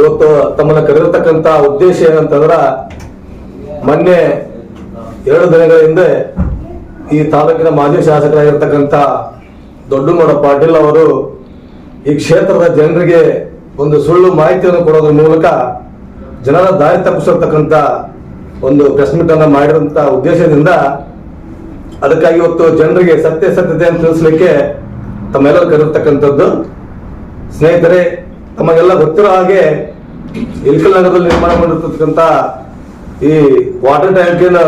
ಇವತ್ತು ತಮ್ಮನ್ನ ಕರೆದಿರ್ತಕ್ಕಂತ ಉದ್ದೇಶ ಏನಂತಂದ್ರ, ಮೊನ್ನೆ ಎರಡು ದಿನಗಳ ಹಿಂದೆ ಈ ತಾಲೂಕಿನ ಮಾಜಿ ಶಾಸಕರಾಗಿರ್ತಕ್ಕಂಥ ದೊಡ್ಡಮೋಡ ಪಾಟೀಲ್ ಅವರು ಈ ಕ್ಷೇತ್ರದ ಜನರಿಗೆ ಒಂದು ಸುಳ್ಳು ಮಾಹಿತಿಯನ್ನು ಕೊಡೋದ್ರ ಮೂಲಕ ಜನರ ದಾರಿ ತಪ್ಪಿಸಿರ್ತಕ್ಕಂಥ ಒಂದು ಪ್ರೆಸ್ ಮೀಟ್ ಅನ್ನ ಮಾಡಿರೋಂಥ ಉದ್ದೇಶದಿಂದ ಅದಕ್ಕಾಗಿ ಇವತ್ತು ಜನರಿಗೆ ಸತ್ಯ ಸತ್ಯತೆಯನ್ನು ತಿಳಿಸ್ಲಿಕ್ಕೆ ತಮ್ಮೆಲ್ಲರೂ ಕರೆದಿರ್ತಕ್ಕಂಥದ್ದು. ಸ್ನೇಹಿತರೆ, ತಮಗೆಲ್ಲ ಗೊತ್ತಿರೋ ಹಾಗೆ ಇಲ್ಕಲ್ ನಗರದಲ್ಲಿ ನಿರ್ಮಾಣ ಮಾಡಿರ್ತಕ್ಕಂಥ ಈ ವಾಟರ್ ಟ್ಯಾಂಕಿನ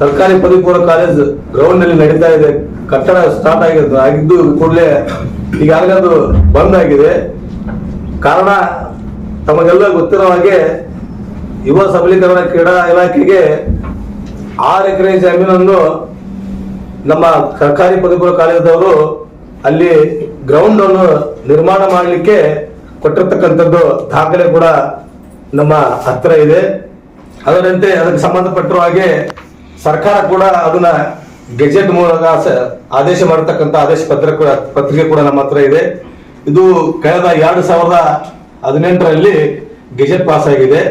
ಸರ್ಕಾರಿ ಪದವಿ ಪೂರ್ವ ಕಾಲೇಜ್ ಗ್ರೌಂಡ್ನಲ್ಲಿ ನಡೀತಾ ಇದೆ. ಕಟ್ಟಡ ಸ್ಟಾರ್ಟ್ ಆಗಿದ್ದು ಆಗಿದ್ದು ಕೂಡಲೇ ಈಗಾಗಲೇ ಅದು ಬಂದ್ ಆಗಿದೆ. ಕಾರಣ ತಮಗೆಲ್ಲ ಗೊತ್ತಿರೋ ಹಾಗೆ ಯುವ ಸಬಲೀಕರಣ ಕ್ರೀಡಾ ಇಲಾಖೆಗೆ ಆರು ಎಕರೆ ಜಮೀನನ್ನು ನಮ್ಮ ಸರ್ಕಾರಿ ಪದವಿ ಪೂರ್ವ ಕಾಲೇಜದವರು ಅಲ್ಲಿ ಗ್ರೌಂಡ್ ಅನ್ನು ನಿರ್ಮಾಣ ಮಾಡಲಿಕ್ಕೆ ಕೊಟ್ಟಿರ್ತಕ್ಕಂಥದ್ದು ದಾಖಲೆ ಕೂಡ ನಮ್ಮ ಹತ್ರ ಇದೆ. ಅದರಂತೆ ಅದಕ್ಕೆ ಸಂಬಂಧಪಟ್ಟಿರುವ ಹಾಗೆ ಸರ್ಕಾರ ಕೂಡ ಅದನ್ನ ಗೆಜೆಟ್ ಮೂಲಕ ಆದೇಶ ಮಾಡತಕ್ಕಂಥ ಆದೇಶ ಪತ್ರ ಕೂಡ ಪತ್ರಿಕೆ ಕೂಡ ನಮ್ಮ ಹತ್ರ ಇದೆ. ಇದು ಕಳೆದ ಎರಡು ಸಾವಿರದ ಹದಿನೆಂಟರಲ್ಲಿ ಗೆಜೆಟ್ ಪಾಸ್ ಆಗಿದೆ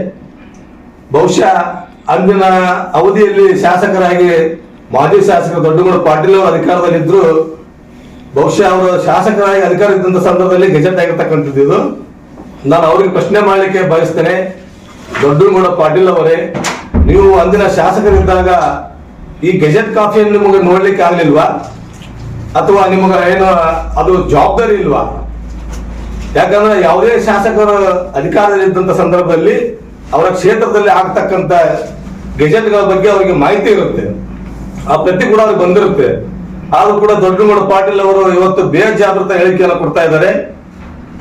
ಬಹುಶಃ ಅಂದಿನ ಅವಧಿಯಲ್ಲಿ ಶಾಸಕರಾಗಿ ಮಾಜಿ ಶಾಸಕ ದೊಡ್ಡಗೌಡ ಪಾಟೀಲ್ ಅವರು ಅಧಿಕಾರದಲ್ಲಿದ್ರು ಬಹುಶಃ ಅವರು ಶಾಸಕರಾಗಿ ಅಧಿಕಾರ ಇದ್ದಂತ ಸಂದರ್ಭದಲ್ಲಿ ಗೆಜೆಟ್ ಆಗಿರ್ತಕ್ಕಂಥದ್ದು ಇದು. ನಾನು ಅವ್ರಿಗೆ ಪ್ರಶ್ನೆ ಮಾಡಲಿಕ್ಕೆ ಬಯಸ್ತೇನೆ. ದೊಡ್ಡಗೌಡ ಪಾಟೀಲ್ ಅವರೇ, ನೀವು ಅಂದಿನ ಶಾಸಕರಿದ್ದಾಗ ಈ ಗೆಜೆಟ್ ಕಾಫಿಯನ್ನು ನಿಮಗೆ ನೋಡ್ಲಿಕ್ಕೆ ಆಗ್ಲಿಲ್ವಾ? ಅಥವಾ ನಿಮಗೆ ಏನು, ಅದು ಜವಾಬ್ದಾರಿ ಇಲ್ವಾ? ಯಾಕಂದ್ರೆ ಯಾವುದೇ ಶಾಸಕರ ಅಧಿಕಾರದಲ್ಲಿದ್ದಂತ ಸಂದರ್ಭದಲ್ಲಿ ಅವರ ಕ್ಷೇತ್ರದಲ್ಲಿ ಆಗ್ತಕ್ಕಂತ ಗೆಜೆಟ್ಗಳ ಬಗ್ಗೆ ಅವರಿಗೆ ಮಾಹಿತಿ ಇರುತ್ತೆ. ಆ ಪ್ರತಿ ಕೂಡ ಅವ್ರಿಗೆ ಬಂದಿರುತ್ತೆ. ಆದ್ರೂ ಕೂಡ ದೊಡ್ಡಗೌಡ ಪಾಟೀಲ್ ಅವರು ಇವತ್ತು ಬೇಜಾಗೃತ ಹೇಳಿಕೆಯನ್ನು ಕೊಡ್ತಾ ಇದ್ದಾರೆ.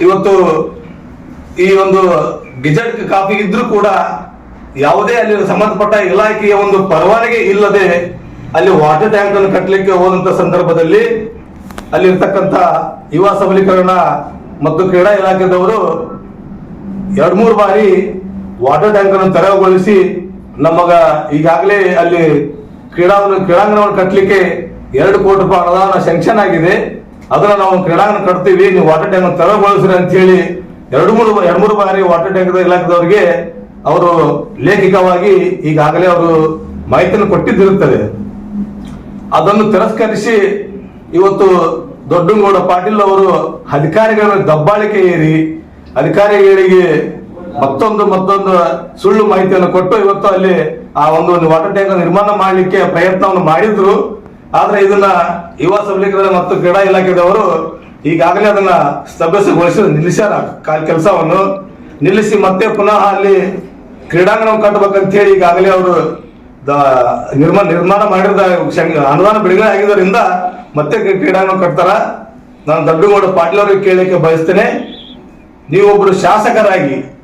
ಇವತ್ತು ಈ ಒಂದು ಗೆಜೆಟ್ ಕಾಪಿ ಇದ್ರೂ ಕೂಡ ಯಾವುದೇ ಅಲ್ಲಿ ಸಂಬಂಧಪಟ್ಟ ಇಲಾಖೆಯ ಒಂದು ಪರವಾನಗಿ ಇಲ್ಲದೆ ಅಲ್ಲಿ ವಾಟರ್ ಟ್ಯಾಂಕ್ ಅನ್ನು ಕಟ್ಟಲಿಕ್ಕೆ ಹೋದಂತ ಸಂದರ್ಭದಲ್ಲಿ ಅಲ್ಲಿರ್ತಕ್ಕಂಥ ಯುವ ಸಬಲೀಕರಣ ಮತ್ತು ಕ್ರೀಡಾ ಇಲಾಖೆದವರು ಎರಡ್ ಮೂರು ಬಾರಿ ವಾಟರ್ ಟ್ಯಾಂಕ್ ಅನ್ನು ತೆರವುಗೊಳಿಸಿ ನಮಗ ಈಗಾಗಲೇ ಅಲ್ಲಿ ಕ್ರೀಡಾ ಕ್ರೀಡಾಂಗಣವನ್ನು ಕಟ್ಟಲಿಕ್ಕೆ ಎರಡು ಕೋಟಿ ರೂಪಾಯಿ ಅನುದಾನ ಸ್ಯಾಂಕ್ಷನ್ ಆಗಿದೆ. ಅದನ್ನ ನಾವು ಕ್ರೀಡಾಂಗಣ ಕಟ್ತೀವಿ. ನೀವು ವಾಟರ್ ಟ್ಯಾಂಕ್ ತೆರವುಗೊಳಿಸ್ರಿ ಅಂತ ಹೇಳಿ ಎರಡು ಮೂರು ಎರಡು ಮೂರು ಬಾರಿ ವಾಟರ್ ಟ್ಯಾಂಕ್ ಇಲಾಖೆದವರಿಗೆ ಅವರು ಲೇಖಿಕವಾಗಿ ಈಗಾಗಲೇ ಅವರು ಮಾಹಿತಿಯನ್ನು ಕೊಟ್ಟಿದ್ದಿರುತ್ತದೆ. ಅದನ್ನು ತಿರಸ್ಕರಿಸಿ ಇವತ್ತು ದೊಡ್ಡಂಗೌಡ ಪಾಟೀಲ್ ಅವರು ಅಧಿಕಾರಿಗಳ ದಬ್ಬಾಳಿಕೆ ಏರಿ ಅಧಿಕಾರಿಗಳಿಗೆ ಮತ್ತೊಂದು ಮತ್ತೊಂದು ಸುಳ್ಳು ಮಾಹಿತಿಯನ್ನು ಕೊಟ್ಟು ಇವತ್ತು ಅಲ್ಲಿ ಆ ಒಂದು ವಾಟರ್ ಟ್ಯಾಂಕ್ ನಿರ್ಮಾಣ ಮಾಡಲಿಕ್ಕೆ ಪ್ರಯತ್ನವನ್ನು ಮಾಡಿದ್ರು. ಆದ್ರೆ ಇದನ್ನ ಯುವ ಸಬಲೀಕರಣ ಮತ್ತು ಕ್ರೀಡಾ ಇಲಾಖೆದವರು ಈಗಾಗಲೇ ಅದನ್ನ ಸ್ತಬ್ಧಗೊಳಿಸಿ ನಿಲ್ಲಿಸ್ಯಾರ. ಕೆಲಸವನ್ನು ನಿಲ್ಲಿಸಿ ಮತ್ತೆ ಪುನಃ ಅಲ್ಲಿ ಕ್ರೀಡಾಂಗಣ ಕಟ್ಟಬೇಕಂತ ಹೇಳಿ ಈಗಾಗಲೇ ಅವರು ನಿರ್ಮಾಣ ನಿರ್ಮಾಣ ಮಾಡಿದ ಅನುದಾನ ಬಿಡುಗಡೆ ಆಗಿದ್ದರಿಂದ ಮತ್ತೆ ಕ್ರೀ- ಕ್ರೀಡಾಂಗಣ ಕಟ್ತಾರ. ನಾನು ದೊಡ್ಡಗೌಡ ಪಾಟೀಲ್ ಅವರಿಗೆ ಕೇಳಲಿಕ್ಕೆ ಬಯಸ್ತೇನೆ. ನೀವೊಬ್ರು ಶಾಸಕರಾಗಿ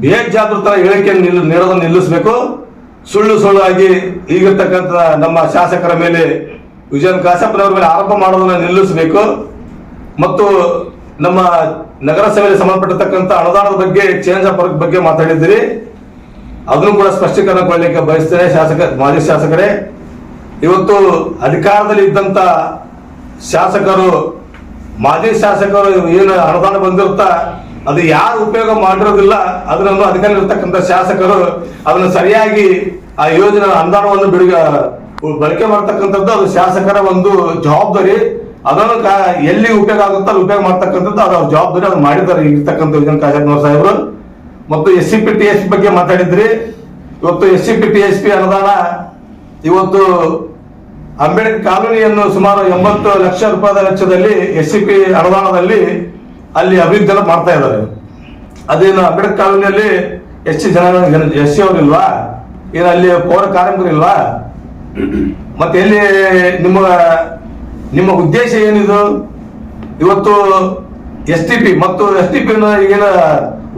ಬೇಜಾಗೃತರ ಹೇಳಿಕೆಯನ್ನು ನೀಡೋದನ್ನು ನಿಲ್ಲಿಸಬೇಕು. ಸುಳ್ಳು ಸುಳ್ಳು ಆಗಿ ಈಗಿರ್ತಕ್ಕಂಥ ನಮ್ಮ ಶಾಸಕರ ಮೇಲೆ ವಿಜಯನ್ ಕಾಶಪ್ಪನವರ ಮೇಲೆ ಆರೋಪ ಮಾಡೋದನ್ನ ನಿಲ್ಲಿಸಬೇಕು. ಮತ್ತು ನಮ್ಮ ನಗರಸಭೆಯಲ್ಲಿ ಸಂಬಂಧಪಟ್ಟಿರ್ತಕ್ಕಂಥ ಅನುದಾನದ ಬಗ್ಗೆ ಚೇಂಜ್ ಆಫ್ ವರ್ಕ್ ಬಗ್ಗೆ ಮಾತಾಡಿದ್ದೀರಿ. ಅದನ್ನು ಕೂಡ ಸ್ಪಷ್ಟೀಕರಣ ಕೊಡಲಿಕ್ಕೆ ಬಯಸ್ತೇನೆ ಶಾಸಕ, ಮಾಜಿ ಶಾಸಕರೇ. ಇವತ್ತು ಅಧಿಕಾರದಲ್ಲಿ ಇದ್ದಂತ ಶಾಸಕರು, ಮಾಜಿ ಶಾಸಕರು ಏನು ಅನುದಾನ ಬಂದಿರುತ್ತ, ಅದು ಯಾರು ಉಪಯೋಗ ಮಾಡಿರೋದಿಲ್ಲ, ಅದನ್ನು ಅಧಿಕಾರ ಇರ್ತಕ್ಕಂಥ ಶಾಸಕರು ಅದನ್ನು ಸರಿಯಾಗಿ ಆ ಯೋಜನೆ ಅನುದಾನವನ್ನು ಬಿಡುಗ, ಬಳಕೆ ಮಾಡ್ತಕ್ಕಂಥದ್ದು ಅದು ಶಾಸಕರ ಒಂದು ಜವಾಬ್ದಾರಿ. ಅದನ್ನು ಎಲ್ಲಿ ಉಪಯೋಗ ಆಗುತ್ತೋ ಅಲ್ಲಿ ಉಪಯೋಗ ಮಾಡ್ತಕ್ಕಂಥದ್ದು ಅದು ಅವ್ರ ಜವಾಬ್ದಾರಿ, ಅದು ಮಾಡಿದ್ದಾರೆ ಇರ್ತಕ್ಕಂಥ ಯೋಜನೆ ಕಾಶಪ್ಪನವ್ರ ಸಾಹೇಬರು. ಮತ್ತು S C P T S ಬಗ್ಗೆ ಮಾತಾಡಿದ್ರಿ. ಇವತ್ತು S C P T S P ಅನುದಾನ, ಇವತ್ತು ಅಂಬೇಡ್ಕರ್ ಕಾಲೋನಿಯನ್ನು ಸುಮಾರು ಎಂಬತ್ತು ಲಕ್ಷ ರೂಪಾಯಿ ವೆಚ್ಚದಲ್ಲಿ ಎಸ್ ಸಿ ಪಿ ಅನುದಾನದಲ್ಲಿ ಅಲ್ಲಿ ಅಭಿವೃದ್ಧಿ ಮಾಡ್ತಾ ಇದ್ದಾರೆ. ಅದೇನು ಅಂಬೇಡ್ಕರ್ ಕಾಲೋನಿಯಲ್ಲಿ ಎಸ್ ಸಿ ಜನ, ಎಸ್ ಸಿ ಅವರು ಇಲ್ವಾ? ಏನು ಅಲ್ಲಿ ಪೌರ ಇಲ್ವಾ? ಮತ್ತೆ ಎಲ್ಲಿ ನಿಮ್ಮ ನಿಮ್ಮ ಉದ್ದೇಶ ಏನಿದು? ಇವತ್ತು ಎಸ್ ಟಿ ಪಿ ಮತ್ತು ಎಸ್ ಟಿ ಪಿ ಈಗಿನ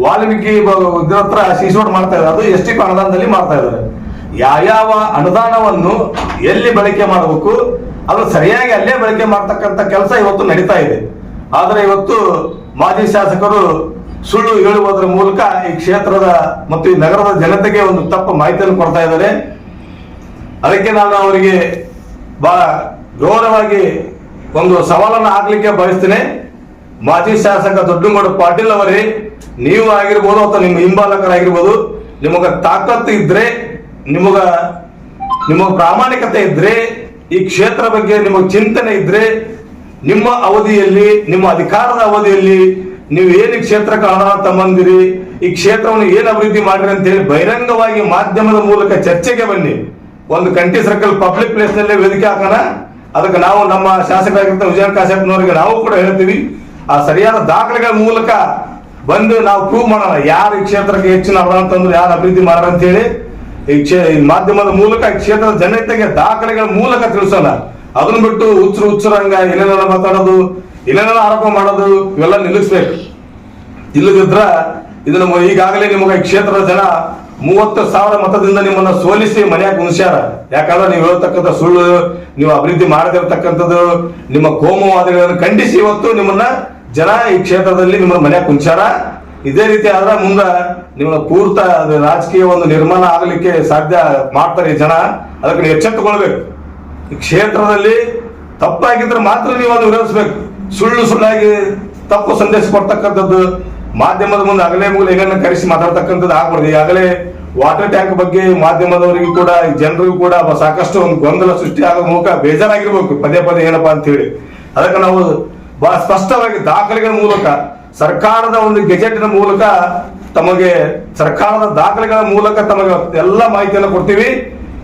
ವಾಲ್ಮೀಕಿ ಇದ್ರ ಹತ್ರ ಸೀಸೋಡ್ ಮಾಡ್ತಾ ಇದ್ದಾರೆ. ಅದು ಎಸ್ ಟಿ ಪಿ ಅನುದಾನದಲ್ಲಿ ಮಾಡ್ತಾ ಇದ್ದಾರೆ. ಯಾವ್ಯಾವ ಅನುದಾನವನ್ನು ಎಲ್ಲಿ ಬಳಕೆ ಮಾಡಬೇಕು, ಅದು ಸರಿಯಾಗಿ ಅಲ್ಲೇ ಬಳಕೆ ಮಾಡ್ತಕ್ಕಂಥ ಕೆಲಸ ಇವತ್ತು ನಡೀತಾ ಇದೆ. ಆದರೆ ಇವತ್ತು ಮಾಜಿ ಶಾಸಕರು ಸುಳ್ಳು ಹೇಳುವುದರ ಮೂಲಕ ಈ ಕ್ಷೇತ್ರದ ಮತ್ತು ಈ ನಗರದ ಜನತೆಗೆ ಒಂದು ತಪ್ಪು ಮಾಹಿತಿಯನ್ನು ಕೊಡ್ತಾ ಇದ್ದಾರೆ. ಅದಕ್ಕೆ ನಾನು ಅವರಿಗೆ ಬಹಳ ಗೌರವವಾಗಿ ಒಂದು ಸವಾಲನ್ನು ಹಾಕ್ಲಿಕ್ಕೆ ಬಯಸ್ತೇನೆ. ಮಾಜಿ ಶಾಸಕ ದೊಡ್ಡಗೌಡ ಪಾಟೀಲ್ ಅವರೇ, ನೀವು ಆಗಿರ್ಬೋದು ಅಥವಾ ನಿಮ್ಮ ಹಿಂಬಾಲಕರಾಗಿರ್ಬೋದು, ನಿಮಗ ತಾಕತ್ತು ಇದ್ರೆ, ನಿಮಗ ನಿಮ್ಮ ಪ್ರಾಮಾಣಿಕತೆ ಇದ್ರೆ, ಈ ಕ್ಷೇತ್ರ ಬಗ್ಗೆ ನಿಮಗೆ ಚಿಂತನೆ ಇದ್ರೆ, ನಿಮ್ಮ ಅವಧಿಯಲ್ಲಿ, ನಿಮ್ಮ ಅಧಿಕಾರದ ಅವಧಿಯಲ್ಲಿ ನೀವು ಏನು ಈ ಕ್ಷೇತ್ರಕ್ಕೆ ಅನುದಾನ ತಮ್ಮಂದಿರಿ ಈ ಕ್ಷೇತ್ರವನ್ನು ಏನು ಅಭಿವೃದ್ಧಿ ಮಾಡಿರಿ ಅಂತ ಹೇಳಿ ಬಹಿರಂಗವಾಗಿ ಮಾಧ್ಯಮದ ಮೂಲಕ ಚರ್ಚೆಗೆ ಬನ್ನಿ. ಒಂದು ಕಂಟಿ ಸರ್ಕಲ್ ಪಬ್ಲಿಕ್ ಪ್ಲೇಸ್ನಲ್ಲಿ ವೇದಿಕೆ ಹಾಕೋಣ. ಅದಕ್ಕೆ ನಾವು ನಮ್ಮ ಶಾಸಕರಾಗಿರ್ತ ವಿಜಯ ಕಾಶ್ಯಪ್ನವರಿಗೆ ನಾವು ಕೂಡ ಹೇಳ್ತೀವಿ. ಆ ಸರಿಯಾದ ದಾಖಲೆಗಳ ಮೂಲಕ ಬಂದು ನಾವು ಪ್ರೂವ್ ಮಾಡೋಣ. ಯಾರು ಈ ಕ್ಷೇತ್ರಕ್ಕೆ ಹೆಚ್ಚಿನ ಅನುದಾನ ತಂದ್ರು ಯಾರು ಅಭಿವೃದ್ಧಿ ಮಾಡೋಣ ಅಂತೇಳಿ ಈ ಕ್ಷೇ, ಈ ಮಾಧ್ಯಮದ ಮೂಲಕ ಈ ಕ್ಷೇತ್ರದ ಜನತೆಗೆ ದಾಖಲೆಗಳ ಮೂಲಕ ತಿಳಿಸೋಣ. ಅದನ್ನ ಬಿಟ್ಟು ಹುಚ್ಚರು ಹುಚ್ಚರಂಗ ಏನೇನೆಲ್ಲ ಮಾತಾಡೋದು ಏನೇನೆಲ್ಲ ಆರೋಪ ಮಾಡೋದು ಇವೆಲ್ಲ ನಿಲ್ಲಿಸ್ಬೇಕು. ಇಲ್ಲದಿದ್ರ ಇದನ್ನ ಈಗಾಗಲೇ ನಿಮಗೆ ಕ್ಷೇತ್ರದ ಜನ ಮೂವತ್ತು ಸಾವಿರ ಮತದಿಂದ ನಿಮ್ಮನ್ನ ಸೋಲಿಸಿ ಮನೆಯಾಗ ಉಣಿಸ್ಯಾರ. ಯಾಕಂದ್ರೆ ನೀವು ಹೇಳ್ತಕ್ಕಂಥ ಸುಳ್ಳು, ನೀವು ಅಭಿವೃದ್ಧಿ ಮಾಡದಿರ್ತಕ್ಕಂಥದ್ದು, ನಿಮ್ಮ ಕೋಮುವಾದಗಳನ್ನು ಖಂಡಿಸಿ ಇವತ್ತು ನಿಮ್ಮನ್ನ ಜನ ಈ ಕ್ಷೇತ್ರದಲ್ಲಿ ನಿಮ್ಮ ಮನೆಯಾಗ ಕುಂಚಾರ ಇದೇ ರೀತಿ ಆದ್ರೆ ಮುಂದ ನಿಮ್ಮ ಪೂರ್ತ ರಾಜಕೀಯ ಒಂದು ನಿರ್ಮಾಣ ಆಗಲಿಕ್ಕೆ ಸಾಧ್ಯ ಮಾಡ್ತಾರೆ ಈ ಜನ. ಅದಕ್ಕೆ ಎಚ್ಚೆತ್ತುಕೊಳ್ಬೇಕು. ಈ ಕ್ಷೇತ್ರದಲ್ಲಿ ತಪ್ಪಾಗಿದ್ರೆ ಮಾತ್ರ ನೀವು ಅದನ್ನು ವಿರೋಧಿಸ್ಬೇಕು. ಸುಳ್ಳು ಸುಳ್ಳಾಗಿ ತಪ್ಪು ಸಂದೇಶ ಕೊಡ್ತಕ್ಕಂಥದ್ದು ಮಾಧ್ಯಮದ ಮುಂದೆ ಅಗಲೇ ಮುಗಲೇ ಕರೆಸಿ ಮಾತಾಡ್ತಕ್ಕಂಥದ್ದು ಆಗ್ಬಾರ್ದು. ಈಗಾಗಲೇ ವಾಟರ್ ಟ್ಯಾಂಕ್ ಬಗ್ಗೆ ಮಾಧ್ಯಮದವರಿಗೂ ಕೂಡ ಜನರಿಗೂ ಕೂಡ ಸಾಕಷ್ಟು ಒಂದು ಗೊಂದಲ ಸೃಷ್ಟಿ ಆಗೋ ಮೂಲಕ ಬೇಜಾರಾಗಿರ್ಬೇಕು. ಪದೇ ಪದೇ ಏನಪ್ಪಾ ಅಂತ ಹೇಳಿ ಅದಕ್ಕೆ ನಾವು ಬಹಳ ಸ್ಪಷ್ಟವಾಗಿ ದಾಖಲೆಗಳ ಮೂಲಕ, ಸರ್ಕಾರದ ಒಂದು ಗೆಜೆಟ್ನ ಮೂಲಕ ತಮಗೆ, ಸರ್ಕಾರದ ದಾಖಲೆಗಳ ಮೂಲಕ ತಮಗೆ ಎಲ್ಲ ಮಾಹಿತಿಯನ್ನು ಕೊಡ್ತೀವಿ.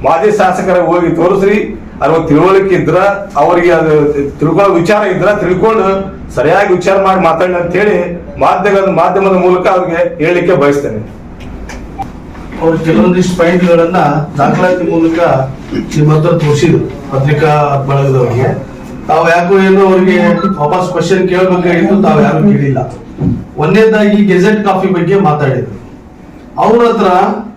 ಮಾಜಿ ಶಾಸಕರ ಹೋಗಿ ತೋರಿಸ್ರಿ. ಅದ್ರ ತಿಳುವಳಿಕೆ ಇದ್ರ, ಅವರಿಗೆ ಅದು ತಿಳ್ಕೊಳ್ಳೋ ವಿಚಾರ ಇದ್ರ, ತಿಳ್ಕೊಂಡು ಸರಿಯಾಗಿ ವಿಚಾರ ಮಾಡಿ ಮಾತಾಡಿ ಅಂತ ಹೇಳಿ ಮಾಧ್ಯಮದ ಮಾಧ್ಯಮದ ಮೂಲಕ ಅವ್ರಿಗೆ ಹೇಳಲಿಕ್ಕೆ ಬಯಸ್ತೇನೆ. ಅವ್ರು ಕೆಲವೊಂದಿಷ್ಟು ಪಾಯಿಂಟ್ಗಳನ್ನ ದಾಖಲಾತಿ ಮೂಲಕ ನಿಮ್ಮ ಹತ್ರ ತೋರಿಸಿದ್ರು ಪತ್ರಿಕಾ ಬಳಗದವರಿಗೆ. ತಾವು ಯಾಕೋ ಏನು ಅವ್ರಿಗೆ ವಾಪಸ್ ಕ್ವಶನ್ ಕೇಳಬೇಕಾಗಿತ್ತು ತಾವು ಯಾರು ಕೇಳಿಲ್ಲ. ಒಂದೇದಾಗಿ ಗೆಜೆಟ್ ಕಾಫಿ ಬಗ್ಗೆ ಮಾತಾಡಿದ್ರು. ಅವ್ರ ಹತ್ರ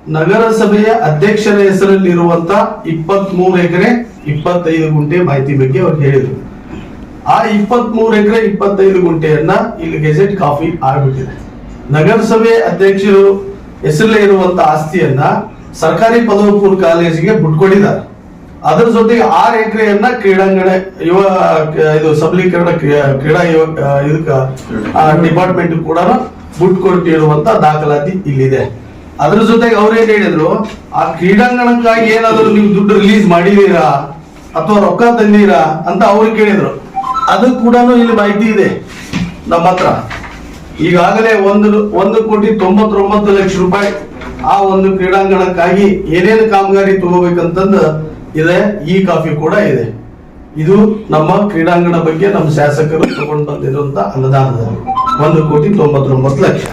ನಗರಸಭೆಯ ಅಧ್ಯಕ್ಷರ ಹೆಸರಲ್ಲಿರುವಂತ ಇಪ್ಪತ್ತ್ ಮೂರು ಎಕರೆ, ಇಪ್ಪತ್ತೈದು ಗುಂಟೆ ಮಾಹಿತಿ ಬಗ್ಗೆ ಅವ್ರು ಹೇಳಿದ್ರು. ಆ ಇಪ್ಪತ್ತ್ ಮೂರು ಎಕರೆ, ಇಪ್ಪತ್ತೈದು ಗುಂಟೆಯನ್ನ ಇಲ್ಲಿ ಗೆಜೆಟ್ ಕಾಫಿ ಆಗ್ಬಿಟ್ಟಿದೆ ನಗರಸಭೆ ಅಧ್ಯಕ್ಷರು ಹೆಸರಲ್ಲೇ ಇರುವಂತ ಆಸ್ತಿಯನ್ನ ಸರ್ಕಾರಿ ಪದವಿ ಕಾಲೇಜಿಗೆ ಬಿಟ್ಕೊಂಡಿದ್ದಾರೆ. ಅದರ ಜೊತೆಗೆ ಆರು ಎಕರೆಯನ್ನ ಕ್ರೀಡಾಂಗಣ, ಯುವ, ಇದು ಸಬಲೀಕರಣ ಕ್ರೀ- ಕ್ರೀಡಾ ಡಿಪಾರ್ಟ್ಮೆಂಟ್ ಕೂಡ ಬಿಟ್ಕೊಟ್ಟಿರುವಂತ ದಾಖಲಾತಿ ಇಲ್ಲಿದೆ. ಅದ್ರ ಜೊತೆಗೆ ಅವ್ರೇನ್ ಹೇಳಿದ್ರು? ಆ ಕ್ರೀಡಾಂಗಣಕ್ಕಾಗಿ ಏನಾದ್ರು ನೀವು ದುಡ್ಡು ರಿಲೀಸ್ ಮಾಡಿದೀರಾ ಅಥವಾ ರೊಕ್ಕ ತಂದೀರಾ? ಅಂತ ಅವ್ರು ಕೇಳಿದ್ರು. ಅದು ಕೂಡ ಇಲ್ಲಿ ಮಾಹಿತಿ ಇದೆ. ನಮ್ಮ ಹತ್ರ. ಈಗಾಗಲೇ ಒಂದು ಒಂದು ಕೋಟಿ ತೊಂಬತ್ತೊಂಬತ್ತು ಲಕ್ಷ ರೂಪಾಯಿ ಆ ಒಂದು ಕ್ರೀಡಾಂಗಣಕ್ಕಾಗಿ ಏನೇನು ಕಾಮಗಾರಿ ತಗೋಬೇಕಂತಂದು ಇದೆ. ಈ ಕಾಫಿ ಕೂಡ ಇದೆ. ಇದು ನಮ್ಮ ಕ್ರೀಡಾಂಗಣ ಬಗ್ಗೆ ನಮ್ಮ ಶಾಸಕರು ತಗೊಂಡು ಬಂದಿರುವಂತ ಅನುದಾನದಲ್ಲಿ. ಒಂದು ಕೋಟಿ ತೊಂಬತ್ತೊಂಬತ್ತು ಲಕ್ಷ.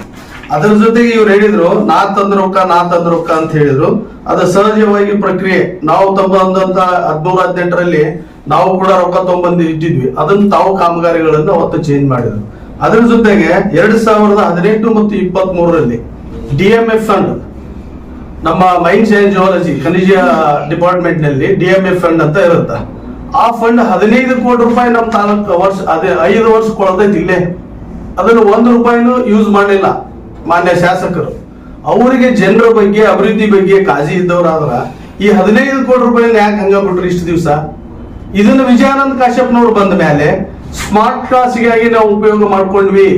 ಅದರ ಜೊತೆಗೆ ಇವ್ರು ಹೇಳಿದ್ರು, ನಾ ತಂದ ರೊಕ್ಕ, ನಾ ತಂದ ರೊಕ್ಕ ಅಂತ ಹೇಳಿದ್ರು. ಅದು ಸಹಜವಾಗಿ ಪ್ರಕ್ರಿಯೆ. ನಾವು ತಮ್ಮಂದಂತ ಹದಿಮೂರು, ಹದಿನೆಂಟರಲ್ಲಿ ನಾವು ಕೂಡ ರೊಕ್ಕ ತಗೊಂಡ್ಬಂದು ಇಟ್ಟಿದ್ವಿ. ಅದನ್ನ ತಾವು ಕಾಮಗಾರಿಗಳನ್ನು ಅವತ್ತು ಚೇಂಜ್ ಮಾಡಿದ್ರು. ಅದರ ಜೊತೆಗೆ ಎರಡ್ ಸಾವಿರದ ಹದಿನೆಂಟು ಮತ್ತು ಇಪ್ಪತ್ತ್ ಮೂರರಲ್ಲಿ ಡಿ ಎಂ ಎಫ್ ಫಂಡ್ ನಮ್ಮ ಮೈನ್ಸ್ ಅಂಡ್ ಜಿಯಾಲಜಿ ಖನಿಜ ಡಿಪಾರ್ಟ್ಮೆಂಟ್ನಲ್ಲಿ ಡಿ ಎಂ ಎಫ್ ಫಂಡ್ ಅಂತ ಇರುತ್ತೆ. ಆ ಫಂಡ್ ಹದಿನೈದು ಕೋಟಿ ರೂಪಾಯಿ ನಮ್ಮ ತಾಲೂಕು ವರ್ಷ, ಅದೇ ಐದು ವರ್ಷ ಕೊಡತೈತಿ ಇಲ್ಲೇ. ಅದನ್ನು ಒಂದು ರೂಪಾಯಿನೂ ಯೂಸ್ ಮಾಡಲಿಲ್ಲ ಮಾನ್ಯ ಶಾಸಕರು, ಅವರಿಗೆ ಜನರ ಬಗ್ಗೆ, ಅಭಿವೃದ್ಧಿ ಬಗ್ಗೆ ಕಾಳಜಿ ಇದ್ದವರಾದ್ರ ಈ ಹದಿನೈದು ಕೋಟಿ ರೂಪಾಯಿನ ಯಾಕೆ ಹಂಗ ಬಿಟ್ರಿ ಇಷ್ಟು ದಿವಸ? ಇದನ್ನ ವಿಜಯಾನಂದ ಕಾಶ್ಯಪ್ನವ್ರು ಬಂದ ಮೇಲೆ ಸ್ಮಾರ್ಟ್ ಕ್ಲಾಸ್ಗಾಗಿ ನಾವು ಉಪಯೋಗ ಮಾಡ್ಕೊಂಡ್ವಿ.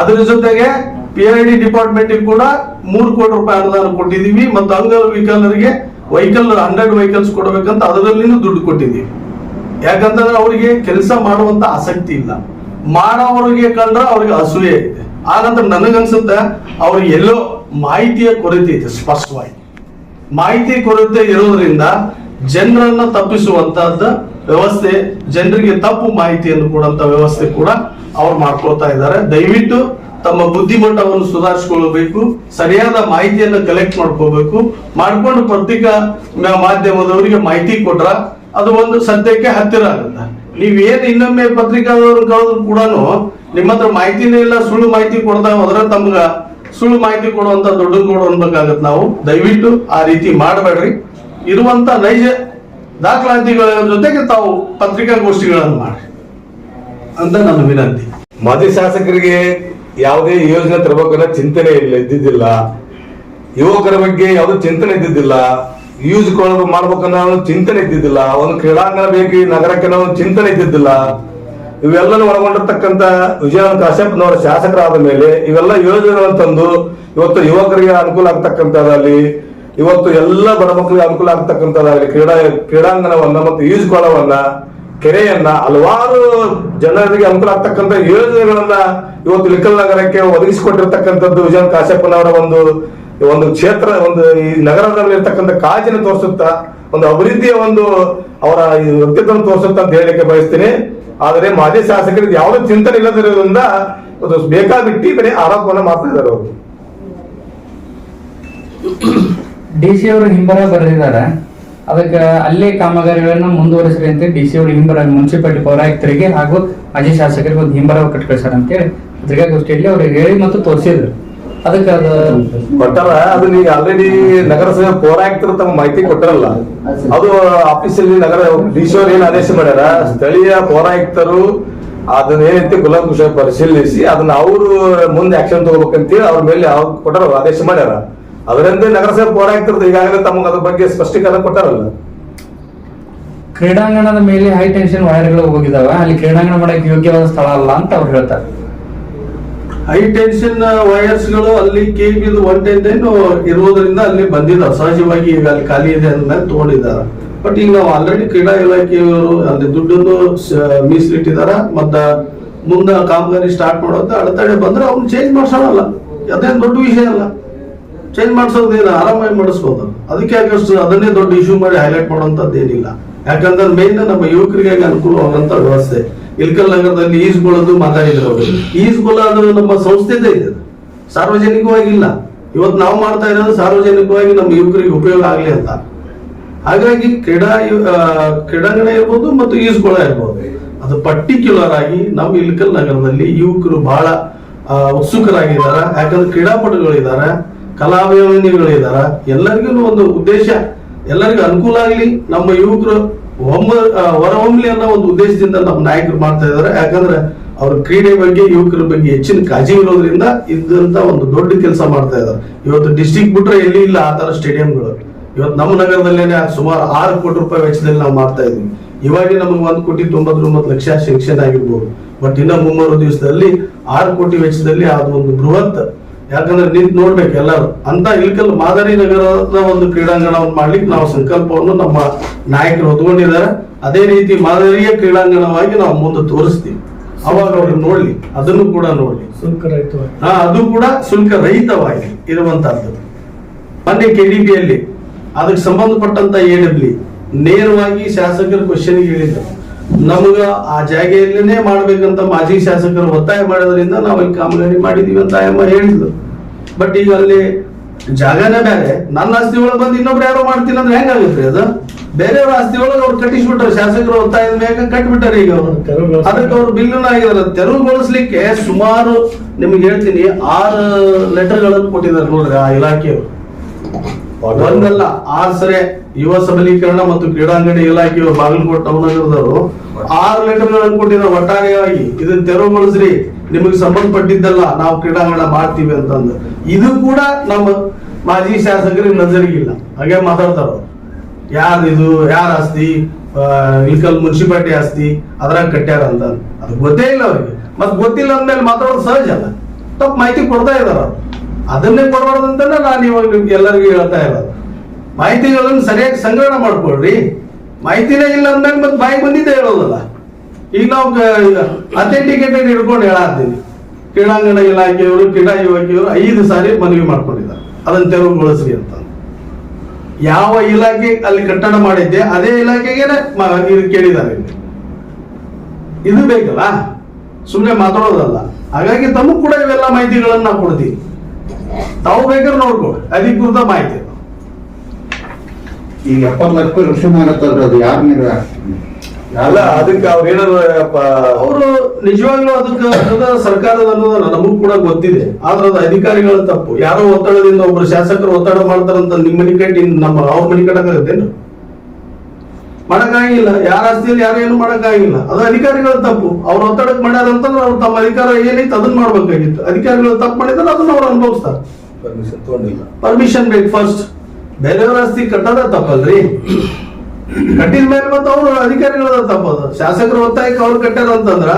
ಅದರ ಜೊತೆಗೆ ಪಿ ಐ ಡಿ ಡಿಪಾರ್ಟ್ಮೆಂಟ್ ಕೂಡ ಮೂರು ಕೋಟಿ ರೂಪಾಯಿ ಅನುದಾನ ಕೊಟ್ಟಿದೀವಿ ಮತ್ತು ಅಂಗವಿಕಲರಿಗೆ ವೆಹಿಕಲ್ ಹಂಡ್ರೆಡ್ ವೆಹಿಕಲ್ಸ್ ಕೊಡಬೇಕಂತ ಅದರಲ್ಲಿನೂ ದುಡ್ಡು ಕೊಟ್ಟಿದ್ದೀವಿ ಯಾಕಂತಂದ್ರೆ ಅವರಿಗೆ ಕೆಲಸ ಮಾಡುವಂತ ಆಸಕ್ತಿ ಇಲ್ಲ. ಮಾಡೋರಿಗೆ ಕಂಡ್ರೆ ಅವ್ರಿಗೆ ಅಸೂಯೆ. ಆ ನಂತರ ನನಗನ್ಸುತ್ತೆ, ಅವ್ರಿಗೆ ಎಲ್ಲೋ ಮಾಹಿತಿಯ ಕೊರತೆ ಇದೆ, ಸ್ಪಷ್ಟವಾಗಿ. ಮಾಹಿತಿ ಕೊರತೆ ಇರೋದ್ರಿಂದ ಜನರನ್ನ ತಪ್ಪಿಸುವಂತಹದ್ದು ವ್ಯವಸ್ಥೆ, ಜನರಿಗೆ ತಪ್ಪು ಮಾಹಿತಿಯನ್ನು ಕೊಡುವಂತ ವ್ಯವಸ್ಥೆ ಕೂಡ ಅವ್ರು ಮಾಡ್ಕೊಳ್ತಾ ಇದ್ದಾರೆ. ದಯವಿಟ್ಟು ತಮ್ಮ ಬುದ್ಧಿಮಟ್ಟವನ್ನು ಸುಧಾರಿಸಿಕೊಳ್ಳಬೇಕು ಸರಿಯಾದ ಮಾಹಿತಿಯನ್ನು ಕಲೆಕ್ಟ್ ಮಾಡ್ಕೋಬೇಕು ಮಾಡ್ಕೊಂಡು ಪತ್ರಿಕಾ ಮಾಧ್ಯಮದವರಿಗೆ ಮಾಹಿತಿ ಕೊಟ್ರ ಅದು ಒಂದು ಸತ್ಯಕ್ಕೆ ಹತ್ತಿರ ಆಗುತ್ತೆ. ನೀವೇನ್ ಇನ್ನೊಮ್ಮೆ ಪತ್ರಿಕಾದವ್ರು ಕಳೆದ್ರು ಕೂಡ ನಿಮ್ಮ ಹತ್ರ ಮಾಹಿತಿನೇ ಇಲ್ಲ, ಸುಳ್ಳು ಮಾಹಿತಿ ಕೊಡ್ತಾ ಹೋದ್ರೆ ತಮ್ಗ ಸುಳ್ಳು ಮಾಹಿತಿ ಕೊಡುವಂತ ದೊಡ್ಡ ಕೊಡು ಅನ್ಬೇಕಾಗತ್ತೆ ನಾವು. ದಯವಿಟ್ಟು ಆ ರೀತಿ ಮಾಡಬೇಡ್ರಿ. ಇರುವಂತ ನೈಜ ದಾಖಲಾತಿಗಳ ಜೊತೆಗೆ ತಾವು ಪತ್ರಿಕಾಗೋಷ್ಠಿಗಳನ್ನು ಮಾಡಿ ಅಂತ ನನ್ನ ವಿನಂತಿ. ಮಾಜಿ ಶಾಸಕರಿಗೆ ಯಾವುದೇ ಯೋಜನೆ ತರಬೇಕನ್ನ ಚಿಂತನೆ ಇಲ್ಲ ಇದ್ದಿದ್ದಿಲ್ಲ. ಯುವಕರ ಬಗ್ಗೆ ಯಾವುದೂ ಚಿಂತನೆ ಇದ್ದಿದ್ದಿಲ್ಲ. ಯೂಸ್ ಮಾಡ್ಬೇಕನ್ನೋ ಒಂದು ಚಿಂತನೆ ಇದ್ದಿದ್ದಿಲ್ಲ. ಒಂದು ಕ್ರೀಡಾಂಗಣ ಬೇಕು ನಗರಕ್ಕೆ ನಾವು ಚಿಂತನೆ ಇದ್ದಿದ್ದಿಲ್ಲ. ಇವೆಲ್ಲನೂ ಒಳಗೊಂಡಿರ್ತಕ್ಕಂಥ ವಿಜಯನಗರ ಕಾಶ್ಯಪ್ನವರ ಶಾಸಕರಾದ ಮೇಲೆ ಇವೆಲ್ಲ ಯೋಜನೆಗಳನ್ನು ತಂದು ಇವತ್ತು ಯುವಕರಿಗೆ ಅನುಕೂಲ ಆಗ್ತಕ್ಕಂಥದ್ದಲ್ಲಿ ಇವತ್ತು ಎಲ್ಲ ಬಡ ಮಕ್ಕಳಿಗೆ ಅನುಕೂಲ ಆಗ್ತಕ್ಕಂಥದ್ದಾಗಲಿ ಕ್ರೀಡಾ, ಕ್ರೀಡಾಂಗಣವನ್ನ ಮತ್ತು ಈಜುಕೊಳವನ್ನ ಕೆರೆಯನ್ನ ಹಲವಾರು ಜನರಿಗೆ ಅನುಕೂಲ ಆಗ್ತಕ್ಕಂಥ ಯೋಜನೆಗಳನ್ನ ಇವತ್ತು ಲಿಕ್ಕಲ್ ನಗರಕ್ಕೆ ಒದಗಿಸಿಕೊಟ್ಟಿರ್ತಕ್ಕಂಥದ್ದು ವಿಜಯನ್ ಕಾಶ್ಯಪ್ಪನವರ ಒಂದು ಒಂದು ಕ್ಷೇತ್ರ, ಒಂದು ಈ ನಗರದಲ್ಲಿ ಇರ್ತಕ್ಕಂಥ ಕಾಜಿನ ತೋರಿಸುತ್ತಾ, ಒಂದು ಅಭಿವೃದ್ಧಿಯ ಒಂದು ಅವರ ವ್ಯಕ್ತಿತ್ವ ತೋರಿಸುತ್ತಾ ಅಂತ ಹೇಳಲಿಕ್ಕೆ ಬಯಸ್ತೀನಿ. ಆದರೆ ಮಾಜಿ ಶಾಸಕರಿಗೆ ಯಾವುದೇ ಚಿಂತನೆ ಇಲ್ಲದಿರೋದ್ರಿಂದ ಒಂದು ಬೇಕಾಬಿಟ್ಟಿ ಬರೀ ಆರೋಪವನ್ನ ಮಾಡ್ತಾ ಇದ್ದಾರೆ ಅವರು. ಡಿ ಸಿ ಅವರು ಹಿಂಬರ ಬರೆದಿದ್ದಾರೆ. ಅದಕ್ಕೆ ಅಲ್ಲೇ ಕಾಮಗಾರಿಗಳನ್ನ ಮುಂದುವರಿಸಲಿ ಅಂತ ಡಿ ಸಿ ಅವರು ಹಿಂಬರ ಮುನ್ಸಿಪಾಲಿಟಿ ಪೌರಾಯುಕ್ತರಿಗೆ ಹಾಗೂ ಮಾಜಿ ಶಾಸಕರಿಗೆ ಒಂದು ಹಿಂಬರ ಕಟ್ಕಳಿಸ್ಯಾರ ಅಂತೇಳಿ ಪತ್ರಿಕಾಗೋಷ್ಠಿಯಲ್ಲಿ ಅವರು ಹೇಳಿ ಮತ್ತು ತೋರಿಸಿದ್ರು. ಅದಕ್ಕೆ ಅದು ಕೊಟ್ಟಾರ ಅದು ನೀವು ಆಲ್ರೆಡಿ ನಗರಸಭೆ ಪೌರಾಯುಕ್ತರು ತಮ್ಮ ಮಾಹಿತಿ ಕೊಟ್ಟರಲ್ಲ ಅದು ಆಫೀಸಲ್ಲಿ ನಗರ ಡಿಶೋರ್ ಏನ್ ಆದೇಶ ಮಾಡ್ಯಾರ ಸ್ಥಳೀಯ ಪೌರಾಯುಕ್ತರು ಅದನ್ನ ಏನೈತಿ ಗುಲಾಬ್ ಪರಿಶೀಲಿಸಿ ಅದನ್ನ ಅವರು ಮುಂದೆ ಆಕ್ಷನ್ ತಗೋಬೇಕಂತೇಳಿ ಅವ್ರ ಮೇಲೆ ಅವ್ರು ಕೊಟ್ಟಾರ ಆದೇಶ ಮಾಡ್ಯಾರ. ಅದರಿಂದ ನಗರಸಭೆ ಪೌರಾಯುಕ್ತರು ಈಗಾಗಲೇ ತಮಗೆ ಅದ್ರ ಬಗ್ಗೆ ಸ್ಪಷ್ಟೀಕರಣ ಕೊಟ್ಟಾರಲ್ಲ. ಕ್ರೀಡಾಂಗಣದ ಮೇಲೆ ಹೈ ಟೆನ್ಷನ್ ವೈರ್ಗಳು ಹೋಗಿದಾವೆ. ಅಲ್ಲಿ ಕ್ರೀಡಾಂಗಣ ಮಾಡಕ್ಕೆ ಯೋಗ್ಯವಾದ ಸ್ಥಳ ಅಲ್ಲ ಅಂತ ಅವ್ರು ಹೇಳ್ತಾರೆ. ಹೈ ಟೆನ್ಷನ್ ವೈರ್ಸ್ಗಳು ಅಲ್ಲಿ ಕೇಬಿಲ್ ಒನ್ ಟೆನ್ ಟೆನ್ ಇರುವುದರಿಂದ ಅಲ್ಲಿ ಬಂದಿದ್ದ ಸಹಜವಾಗಿ ಈಗ ಅಲ್ಲಿ ಖಾಲಿ ಇದೆ ಅಂದ್ಮೇಲೆ ತಗೊಂಡಿದ್ದಾರೆ. ಬಟ್ ಈಗ ನಾವು ಆಲ್ರೆಡಿ ಕ್ರೀಡಾ ಇಲಾಖೆಯವರು ಅಲ್ಲಿ ದುಡ್ಡನ್ನು ಮೀಸಲಿಟ್ಟಿದಾರ ಮತ್ತ ಮುಂದೆ ಕಾಮಗಾರಿ ಸ್ಟಾರ್ಟ್ ಮಾಡೋದು ಅಡೆತಡೆ ಬಂದ್ರೆ ಅವ್ನು ಚೇಂಜ್ ಮಾಡ್ಸೋಣಲ್ಲ ಅದೇನು ದೊಡ್ಡ ವಿಷಯ ಅಲ್ಲ. ಚೇಂಜ್ ಮಾಡಿಸೋದೇನು ಆರಾಮಾಗಿ ಮಾಡಿಸ್ಬೋದು. ಅದಕ್ಕೆ ಯಾಕಷ್ಟು ಅದನ್ನೇ ದೊಡ್ಡ ಇಶ್ಯೂ ಮಾಡಿ ಹೈಲೈಟ್ ಮಾಡುವಂತದ್ದು ಏನಿಲ್ಲ ಯಾಕಂದ್ರೆ ಮೇನ್ ನಮ್ಮ ಯುವಕರಿಗೆ ಅನುಕೂಲವಾದಂತ ವ್ಯವಸ್ಥೆ. ಇಲ್ಕಲ್ ನಗರದಲ್ಲಿ ಈಜ್ಕೊಳ್ಳೋದು ಮಾತಾಡಿದ್ರು ಅವರು. ಅದು ನಮ್ಮ ಸಂಸ್ಥೆದೇ ಇದೆ. ಸಾರ್ವಜನಿಕವಾಗಿಲ್ಲ. ಇವತ್ತು ನಾವು ಮಾಡ್ತಾ ಇರೋದು ಸಾರ್ವಜನಿಕವಾಗಿ ನಮ್ಮ ಯುವಕರಿಗೆ ಉಪಯೋಗ ಆಗ್ಲಿ ಅಂತ. ಹಾಗಾಗಿ ಕ್ರೀಡಾ ಕ್ರೀಡಾಂಗಣ ಇರ್ಬೋದು ಮತ್ತು ಈಜ್ಕೊಳ ಇರ್ಬೋದು. ಅದು ಪರ್ಟಿಕ್ಯುಲರ್ ಆಗಿ ನಮ್ಮ ಇಲ್ಕಲ್ ನಗರದಲ್ಲಿ ಯುವಕರು ಬಹಳ ಉತ್ಸುಕರಾಗಿದ್ದಾರೆ. ಯಾಕಂದ್ರೆ ಕ್ರೀಡಾಪಟುಗಳಿದ್ದಾರೆ ಕಲಾಭಿಮಾನಿಗಳಿದ್ದಾರೆ ಎಲ್ಲರಿಗೂ ಒಂದು ಉದ್ದೇಶ. ಎಲ್ಲರಿಗೂ ಅನುಕೂಲ ಆಗಲಿ. ನಮ್ಮ ಯುವಕರು ಹೊರ ಹೊರಹೊಮ್ಮಲಿ ಅನ್ನೋ ಒಂದು ಉದ್ದೇಶದಿಂದ ನಮ್ಮ ನಾಯಕರು ಮಾಡ್ತಾ ಇದ್ದಾರೆ. ಯಾಕಂದ್ರೆ ಅವ್ರ ಕ್ರೀಡೆ ಬಗ್ಗೆ, ಯುವಕರ ಬಗ್ಗೆ ಹೆಚ್ಚಿನ ಕಾಳಜಿ ಇರೋದ್ರಿಂದ ಇದ್ದಂತ ಒಂದು ದೊಡ್ಡ ಕೆಲಸ ಮಾಡ್ತಾ ಇದ್ದಾರೆ. ಇವತ್ತು ಡಿಸ್ಟಿಕ್ ಬಿಟ್ರೆ ಎಲ್ಲಿ ಇಲ್ಲ ಆ ತರ ಸ್ಟೇಡಿಯಂಗಳು ಇವತ್ತು ನಮ್ಮ ನಗರದಲ್ಲೇನೆ ಸುಮಾರು ಆರು ಕೋಟಿ ರೂಪಾಯಿ ವೆಚ್ಚದಲ್ಲಿ ನಾವು ಮಾಡ್ತಾ ಇದ್ವಿ ಇವಾಗ ನಮಗೆ ಒಂದು ಕೋಟಿ ತೊಂಬತ್ತೊಂಬತ್ತು ಲಕ್ಷ ಸೆಕ್ಷನ್ ಆಗಿರ್ಬೋದು ಬಟ್ ಇನ್ನ ಮುಮ್ಮೂರು ದಿವಸದಲ್ಲಿ ಆರು ಕೋಟಿ ವೆಚ್ಚದಲ್ಲಿ ಅದು ಒಂದು ಬೃಹತ್ ಯಾಕಂದ್ರೆ ನಿಂತು ನೋಡ್ಬೇಕು ಎಲ್ಲರೂ. ಅಂತ ಇಲ್ಕಲ್ ಮಾದರಿ ನಗರದ ಒಂದು ಕ್ರೀಡಾಂಗಣವನ್ನು ಮಾಡ್ಲಿಕ್ಕೆ ನಾವು ಸಂಕಲ್ಪವನ್ನು ನಮ್ಮ ನಾಯಕರು ಹೊತ್ಕೊಂಡಿದ್ದಾರೆ. ಅದೇ ರೀತಿ ಮಾದರಿಯ ಕ್ರೀಡಾಂಗಣವಾಗಿ ನಾವು ಮುಂದೆ ತೋರಿಸ್ತೀವಿ. ಅವಾಗ ಅವ್ರು ನೋಡ್ಲಿ ಅದನ್ನು ಕೂಡ ನೋಡ್ಲಿ. ಹಾ ಅದು ಕೂಡ ಶುಲ್ಕ ರಹಿತವಾಗಿ ಇರುವಂತಹದ್ದು. ಮೊನ್ನೆ ಕೆಡಿಬಿಯಲ್ಲಿ ಅದಕ್ಕೆ ಸಂಬಂಧಪಟ್ಟಂತ ಎ ಡಬ್ಲ್ಯೂ ನೇರವಾಗಿ ಶಾಸಕರ ಕ್ವಶನ್ ಹೇಳಿದ್ರು. ನಮಗ ಆ ಜಾಗೆಯಲ್ಲೇನೆ ಮಾಡ್ಬೇಕಂತ ಮಾಜಿ ಶಾಸಕರು ಒತ್ತಾಯ ಮಾಡೋದ್ರಿಂದ ನಾವು ಅಲ್ಲಿ ಕಾಮಗಾರಿ ಮಾಡಿದೀವಿ ಅಂತ ಆಯಮ್ಮ ಹೇಳಿದ್ರು. ಬಟ್ ಈಗ ಅಲ್ಲಿ ಜಾಗನೇ ಬೇರೆ. ನನ್ನ ಆಸ್ತಿ ಒಳಗೆ ಬಂದು ಇನ್ನೊಬ್ರು ಯಾರೋ ಮಾಡ್ತೀನಿ ಅಂದ್ರೆ ಹೆಂಗಾಗುತ್ತೆ ಅದು? ಬೇರೆಯವ್ರ ಆಸ್ತಿ ಒಳಗೆ ಅವ್ರು ಕಟ್ಟಿಸ್ಬಿಟ್ರೆ ಶಾಸಕರು ಒತ್ತಾಯದ ಮೇಲೆ ಕಟ್ಬಿಟ್ಟಾರೆ ಈಗ ಅವರು. ಅದಕ್ಕೆ ಅವ್ರು ಬಿಲ್ಲನ್ನ ಆಗಿದಾರೆ ತೆರವುಗೊಳಿಸ್ಲಿಕ್ಕೆ ಸುಮಾರು ನಿಮ್ಗೆ ಹೇಳ್ತೀನಿ ಆರು ಲೆಟರ್ಗಳನ್ನು ಕೊಟ್ಟಿದ್ದಾರೆ ನೋಡ್ರಿ ಆ ಇಲಾಖೆಯವರು. ಒಂದಲ್ಲ ಆರು ಸರಿ ಯುವ ಸಬಲೀಕರಣ ಮತ್ತು ಕ್ರೀಡಾಂಗಣ ಇಲಾಖೆಯ ಬಾಗಲಕೋಟೆ ನಗರದವರು ಆರು ಲೆಟರ್ಗಳನ್ನು ಕೊಟ್ಟಿರೋ ಒಟ್ಟಾರೆಯಾಗಿ ಇದನ್ನ ತೆರವುಗೊಳಿಸ್ರಿ. ನಿಮಗೆ ಸಂಬಂಧಪಟ್ಟಿದ್ದಲ್ಲ ನಾವು ಕ್ರೀಡಾಂಗಣ ಮಾಡ್ತೀವಿ ಅಂತಂದು. ಇದು ಕೂಡ ನಮ್ಮ ಮಾಜಿ ಶಾಸಕರಿಗೆ ನಜರಿಗಿಲ್ಲ. ಹಾಗೆ ಮಾತಾಡ್ತಾರ ಯಾರು ಇದು, ಯಾರ ಆಸ್ತಿ? ಇಲ್ಕಲ್ ಮುನ್ಸಿಪಾಲಿಟಿ ಆಸ್ತಿ, ಅದ್ರಾಗ ಕಟ್ಟ್ಯಾರ ಅಂತ. ಅದು ಗೊತ್ತೇ ಇಲ್ಲ ಅವ್ರಿಗೆ. ಮತ್ತೆ ಗೊತ್ತಿಲ್ಲ ಅಂದ್ಮೇಲೆ ಮಾತಾಡೋದು ಸಹಜ ಅಲ್ಲ. ತಪ್ಪು ಮಾಹಿತಿ ಕೊಡ್ತಾ ಇದಾರ ಅದನ್ನೇ ಕೊಡಬಾರ್ದು ಅಂತಾನೆ ನಾನು ಇವಾಗ ನಿಮ್ಗೆ ಎಲ್ಲರಿಗೂ ಹೇಳ್ತಾ ಇರೋದು. ಮಾಹಿತಿಗಳನ್ನು ಸರಿಯಾಗಿ ಸಂಗ್ರಹಣ ಮಾಡ್ಕೊಳ್ರಿ. ಮಾಹಿತಿನೇ ಇಲ್ಲ ಅಂದಾಗ ಮತ್ತೆ ಬಾಯಿ ಬಂದಿದ್ದೆ ಹೇಳೋದಲ್ಲ. ಈಗ ನಾವು ಅಥೆಂಟಿಕೇಟೆಡ್ ಹಿಡ್ಕೊಂಡು ಹೇಳಾತೀನಿ ಕ್ರೀಡಾಂಗಣ ಇಲಾಖೆಯವರು, ಕ್ರೀಡಾ ಇಲಾಖೆಯವರು ಐದು ಸಾರಿ ಮನವಿ ಮಾಡ್ಕೊಂಡಿದ್ದಾರೆ. ಅದನ್ನು ತೆರವುಗೊಳಿಸ್ರಿ ಅಂತ. ಯಾವ ಇಲಾಖೆ ಅಲ್ಲಿ ಕಟ್ಟಡ ಮಾಡಿದ್ದೆ, ಅದೇ ಇಲಾಖೆಗೆ ಕೇಳಿದ್ದಾರೆ ಇದು ಬೇಕಲ್ಲ? ಸುಮ್ಮನೆ ಮಾತಾಡೋದಲ್ಲ. ಹಾಗಾಗಿ ತಮಗೂ ಕೂಡ ಇವೆಲ್ಲ ಮಾಹಿತಿಗಳನ್ನು ನಾವು ಕೊಡ್ತೀವಿ. ತಾವು ಬೇಕಾದ್ರೆ ನೋಡ್ಕೊಳ್ಳಿ. ಅಧಿಕೃತ ಮಾಹಿತಿ ಈಗ ಎಪ್ಪತ್ತು ಲಕ್ಷ ರೂಪಾಯಿ ಋಷಿ ಮಾಡತ್ತಲ್ರಿ ಅದು ಯಾರ ಮೇಲೆ ಅಲ್ಲ ಅದಕ್ಕೆ ಅವ್ರ ಏನಾದ್ರು ಅವರು ನಿಜವಾಗ್ಲೂ ಅದಕ್ಕೆ ಅದು ಸರ್ಕಾರದ ಅನ್ನೋದನ್ನ ನಮಗೂ ಕೂಡ ಗೊತ್ತಿದೆ. ಆದ್ರೆ ಅದು ಅಧಿಕಾರಿಗಳ ತಪ್ಪು. ಯಾರೋ ಒತ್ತಡದಿಂದ ಒಬ್ರು ಶಾಸಕರು ಒತ್ತಡ ಮಾಡ್ತಾರಂತ ನಿಮ್ಮ ಮನೆ ಕಟ್ಟಿ ನಮ್ಮ ಅವ್ರ ಮನೆ ಕಟ್ಟಕ್ಕಾಗತ್ತೇನು ಮಾಡಕ್ಕಾಗಿಲ್ಲ. ಯಾರ ಆಸ್ತಿಯಲ್ಲಿ ಯಾರು ಏನು ಮಾಡಕ್ಕಾಗಿಲ್ಲ. ಅದು ಅಧಿಕಾರಿಗಳ ತಪ್ಪು. ಅವ್ರ ಒತ್ತಡಕ್ಕೆ ಮಾಡ್ಯಾರ ಅಂತಂದ್ರೆ ಅವ್ರು ತಮ್ಮ ಅಧಿಕಾರ ಏನೈತೆ ಅದನ್ನ ಮಾಡ್ಬೇಕಾಗಿತ್ತು. ಅಧಿಕಾರಿಗಳು ತಪ್ಪು ಮಾಡಿದ್ರೆ ಅದನ್ನ ಅವ್ರು ಅನುಭವಿಸ್ತಾರೆ. ಪರ್ಮಿಷನ್ ತಗೊಂಡಿಲ್ಲ. ಪರ್ಮಿಷನ್ ಬೇಕು ಫಸ್ಟ್ ಬೇರೆಯವ್ರ ಆಸ್ತಿ ಕಟ್ಟೋದ ತಪ್ಪಲ್ರಿ? ಕಟ್ಟಿದ ಮೇಲೆ ಮತ್ತೆ ಅವರು ಅಧಿಕಾರಿಗಳ ತಪ್ಪದು. ಶಾಸಕರು ಒತ್ತಾಯಕ್ಕೆ ಅವ್ರು ಕಟ್ಟಾರ ಅಂತಂದ್ರ